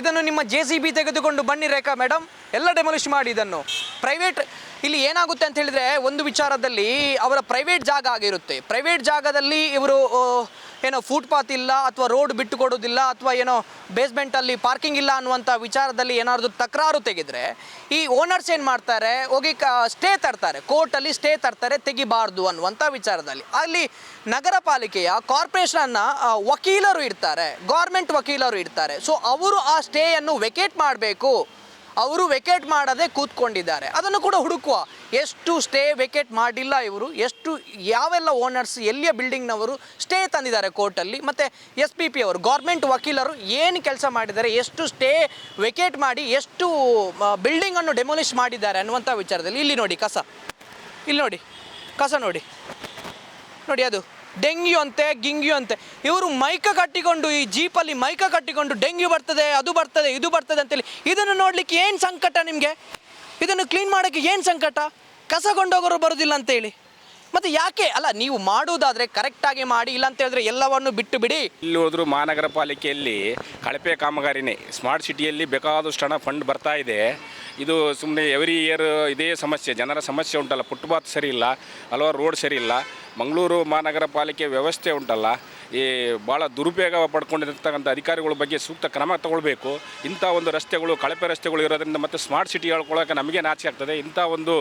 ಇದನ್ನು ನಿಮ್ಮ ಜೆ ಸಿ ಬಿ ತೆಗೆದುಕೊಂಡು ಬನ್ನಿ ರೇಖಾ ಮೇಡಮ್ ಎಲ್ಲ ಡೆಮೊಲಿಷ್ ಮಾಡಿ ಇದನ್ನು. ಪ್ರೈವೇಟ್ ಇಲ್ಲಿ ಏನಾಗುತ್ತೆ ಅಂತ ಹೇಳಿದ್ರೆ, ಒಂದು ವಿಚಾರದಲ್ಲಿ ಅವರ ಪ್ರೈವೇಟ್ ಜಾಗ ಆಗಿರುತ್ತೆ. ಪ್ರೈವೇಟ್ ಜಾಗದಲ್ಲಿ ಇವರು ಏನೋ ಫುಟ್ಪಾತ್ ಇಲ್ಲ ಅಥವಾ ರೋಡ್ ಬಿಟ್ಟು ಕೊಡೋದಿಲ್ಲ ಅಥವಾ ಏನೋ ಬೇಸ್ಮೆಂಟಲ್ಲಿ ಪಾರ್ಕಿಂಗ್ ಇಲ್ಲ ಅನ್ನುವಂಥ ವಿಚಾರದಲ್ಲಿ ಏನಾದರೂ ತಕರಾರು ತೆಗೆದ್ರೆ, ಈ ಓನರ್ಸ್ ಏನು ಮಾಡ್ತಾರೆ? ಹೋಗಿ ಕ ಸ್ಟೇ ತರ್ತಾರೆ. ಕೋರ್ಟಲ್ಲಿ ಸ್ಟೇ ತರ್ತಾರೆ, ತೆಗಿಬಾರ್ದು ಅನ್ನುವಂಥ ವಿಚಾರದಲ್ಲಿ. ಅಲ್ಲಿ ನಗರ ಪಾಲಿಕೆಯ ಕಾರ್ಪೊರೇಷನ್ನ ವಕೀಲರು ಇರ್ತಾರೆ ಗೌರ್ಮೆಂಟ್ ವಕೀಲರು ಇರ್ತಾರೆ ಸೊ ಅವರು ಆ ಸ್ಟೇಯನ್ನು ವೆಕೇಟ್ ಮಾಡಬೇಕು. ಅವರು ವೆಕೇಟ್ ಮಾಡದೆ ಕೂತ್ಕೊಂಡಿದ್ದಾರೆ. ಅದನ್ನು ಕೂಡ ಹುಡುಕುವ ಎಷ್ಟು ಸ್ಟೇ ವೆಕೇಟ್ ಮಾಡಿಲ್ಲ ಇವರು, ಎಷ್ಟು ಯಾವೆಲ್ಲ ಓನರ್ಸ್ ಎಲ್ಲಿಯ ಬಿಲ್ಡಿಂಗ್ನವರು ಸ್ಟೇ ತಂದಿದ್ದಾರೆ ಕೋರ್ಟಲ್ಲಿ ಮತ್ತು ಎಸ್ ಪಿ ಪಿ ಅವರು ಗೌರ್ಮೆಂಟ್ ವಕೀಲರು ಏನು ಕೆಲಸ ಮಾಡಿದ್ದಾರೆ, ಎಷ್ಟು ಸ್ಟೇ ವೆಕೇಟ್ ಮಾಡಿ, ಎಷ್ಟು ಬಿಲ್ಡಿಂಗನ್ನು ಡೆಮೊಲಿಷ್ ಮಾಡಿದ್ದಾರೆ ಅನ್ನುವಂಥ ವಿಚಾರದಲ್ಲಿ ಇಲ್ಲಿ ನೋಡಿ ಕಸ. ಇಲ್ಲಿ ನೋಡಿ, ಕಸ ನೋಡಿ. ನೋಡಿ ಅದು. ಡೆಂಗ್ಯೂ ಅಂತೆ ಗಿಂಗ್ಯೂ ಅಂತೆ ಇವರು ಮೈಕ ಕಟ್ಟಿಕೊಂಡು, ಈ ಜೀಪಲ್ಲಿ ಮೈಕ ಕಟ್ಟಿಕೊಂಡು ಡೆಂಗ್ಯೂ ಬರ್ತದೆ, ಅದು ಬರ್ತದೆ, ಇದು ಬರ್ತದೆ ಅಂತೇಳಿ ಇದನ್ನು ನೋಡಲಿಕ್ಕೆ ಏನು ಸಂಕಟ ನಿಮಗೆ? ಇದನ್ನು ಕ್ಲೀನ್ ಮಾಡೋಕ್ಕೆ ಏನು ಸಂಕಟ? ಕಸ ಕೊಂಡೋಗೋರು ಬರೋದಿಲ್ಲ ಅಂತೇಳಿ. ಮತ್ತೆ ಯಾಕೆ? ಅಲ್ಲ, ನೀವು ಮಾಡುವುದಾದರೆ ಕರೆಕ್ಟಾಗಿ ಮಾಡಿ ಇಲ್ಲ ಅಂತ ಹೇಳಿದ್ರೆ ಎಲ್ಲವನ್ನು ಬಿಟ್ಟು ಬಿಡಿ. ಇಲ್ಲಿ ಹೋದ್ರು ಮಹಾನಗರ ಪಾಲಿಕೆಯಲ್ಲಿ ಕಳಪೆ ಕಾಮಗಾರಿನೇ. ಸ್ಮಾರ್ಟ್ ಸಿಟಿಯಲ್ಲಿ ಬೇಕಾದಷ್ಟು ಹಣ ಫಂಡ್ ಬರ್ತಾ ಇದೆ. ಇದು ಸುಮ್ಮನೆ ಎವ್ರಿ ಇಯರ್ ಇದೇ ಸಮಸ್ಯೆ. ಜನರ ಸಮಸ್ಯೆ ಉಂಟಲ್ಲ ಫುಟ್ಪಾತ್ ಸರಿ ಇಲ್ಲ, ಹಲವಾರು ರೋಡ್ ಸರಿ ಇಲ್ಲ. ಮಂಗಳೂರು ಮಹಾನಗರ ಪಾಲಿಕೆ ವ್ಯವಸ್ಥೆ ಉಂಟಲ್ಲ, ಈ ಭಾಳ ದುರುಪಯೋಗ ಪಡ್ಕೊಂಡಿರ್ತಕ್ಕಂಥ ಅಧಿಕಾರಿಗಳ ಬಗ್ಗೆ ಸೂಕ್ತ ಕ್ರಮ ತಗೊಳ್ಬೇಕು. ಇಂಥ ಒಂದು ರಸ್ತೆಗಳು, ಕಳಪೆ ರಸ್ತೆಗಳು ಇರೋದರಿಂದ ಮತ್ತು ಸ್ಮಾರ್ಟ್ ಸಿಟಿ ಹೇಳ್ಕೊಳ್ಳೋಕೆ ನಮಗೆ ನಾಚಿಕೆ ಆಗ್ತದೆ. ಇಂಥ ಒಂದು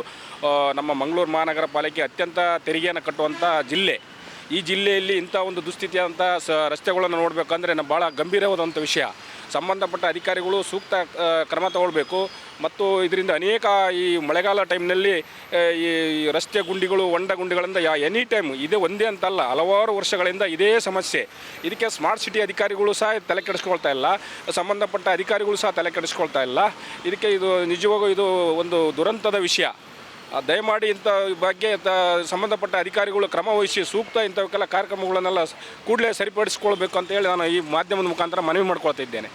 ನಮ್ಮ ಮಂಗಳೂರು ಮಹಾನಗರ ಪಾಲಿಕೆ ಅತ್ಯಂತ ತೆರಿಗೆಯನ್ನು ಕಟ್ಟುವಂಥ ಜಿಲ್ಲೆ. ಈ ಜಿಲ್ಲೆಯಲ್ಲಿ ಇಂಥ ಒಂದು ದುಸ್ಥಿತಿಯಾದಂಥ ಸ ರಸ್ತೆಗಳನ್ನು ನೋಡಬೇಕಂದ್ರೆ ನಮ್ಮ ಭಾಳ ಗಂಭೀರವಾದಂಥ ವಿಷಯ. ಸಂಬಂಧಪಟ್ಟ ಅಧಿಕಾರಿಗಳು ಸೂಕ್ತ ಕ್ರಮ ತಗೊಳ್ಬೇಕು. ಮತ್ತು ಇದರಿಂದ ಅನೇಕ ಈ ಮಳೆಗಾಲ ಟೈಮ್ನಲ್ಲಿ ಈ ರಸ್ತೆ ಗುಂಡಿಗಳು, ಹೊಂಡ ಗುಂಡಿಗಳಿಂದ ಯಾ, ಎನಿ ಟೈಮ್ ಇದೇ ಒಂದೇ ಅಂತಲ್ಲ, ಹಲವಾರು ವರ್ಷಗಳಿಂದ ಇದೇ ಸಮಸ್ಯೆ. ಇದಕ್ಕೆ ಸ್ಮಾರ್ಟ್ ಸಿಟಿ ಅಧಿಕಾರಿಗಳು ಸಹ ತಲೆ ಕೆಡಿಸ್ಕೊಳ್ತಾ ಇಲ್ಲ. ಸಂಬಂಧಪಟ್ಟ ಅಧಿಕಾರಿಗಳು ಸಹ ತಲೆ ಕೆಡಿಸ್ಕೊಳ್ತಾ ಇಲ್ಲ. ಇದಕ್ಕೆ ಇದು ನಿಜವಾಗೂ ಇದು ಒಂದು ದುರಂತದ ವಿಷಯ. ದಯಮಾಡಿ ಇಂಥ ಬಗ್ಗೆ ಸಂಬಂಧಪಟ್ಟ ಅಧಿಕಾರಿಗಳು ಕ್ರಮ ವಹಿಸಿ ಸೂಕ್ತ ಇಂಥವಕ್ಕೆಲ್ಲ ಕಾರ್ಯಕ್ರಮಗಳನ್ನೆಲ್ಲ ಕೂಡಲೇ ಸರಿಪಡಿಸ್ಕೊಳ್ಬೇಕು ಅಂತೇಳಿ ನಾನು ಈ ಮಾಧ್ಯಮದ ಮುಖಾಂತರ ಮನವಿ ಮಾಡ್ಕೊಳ್ತಾ ಇದ್ದೇನೆ.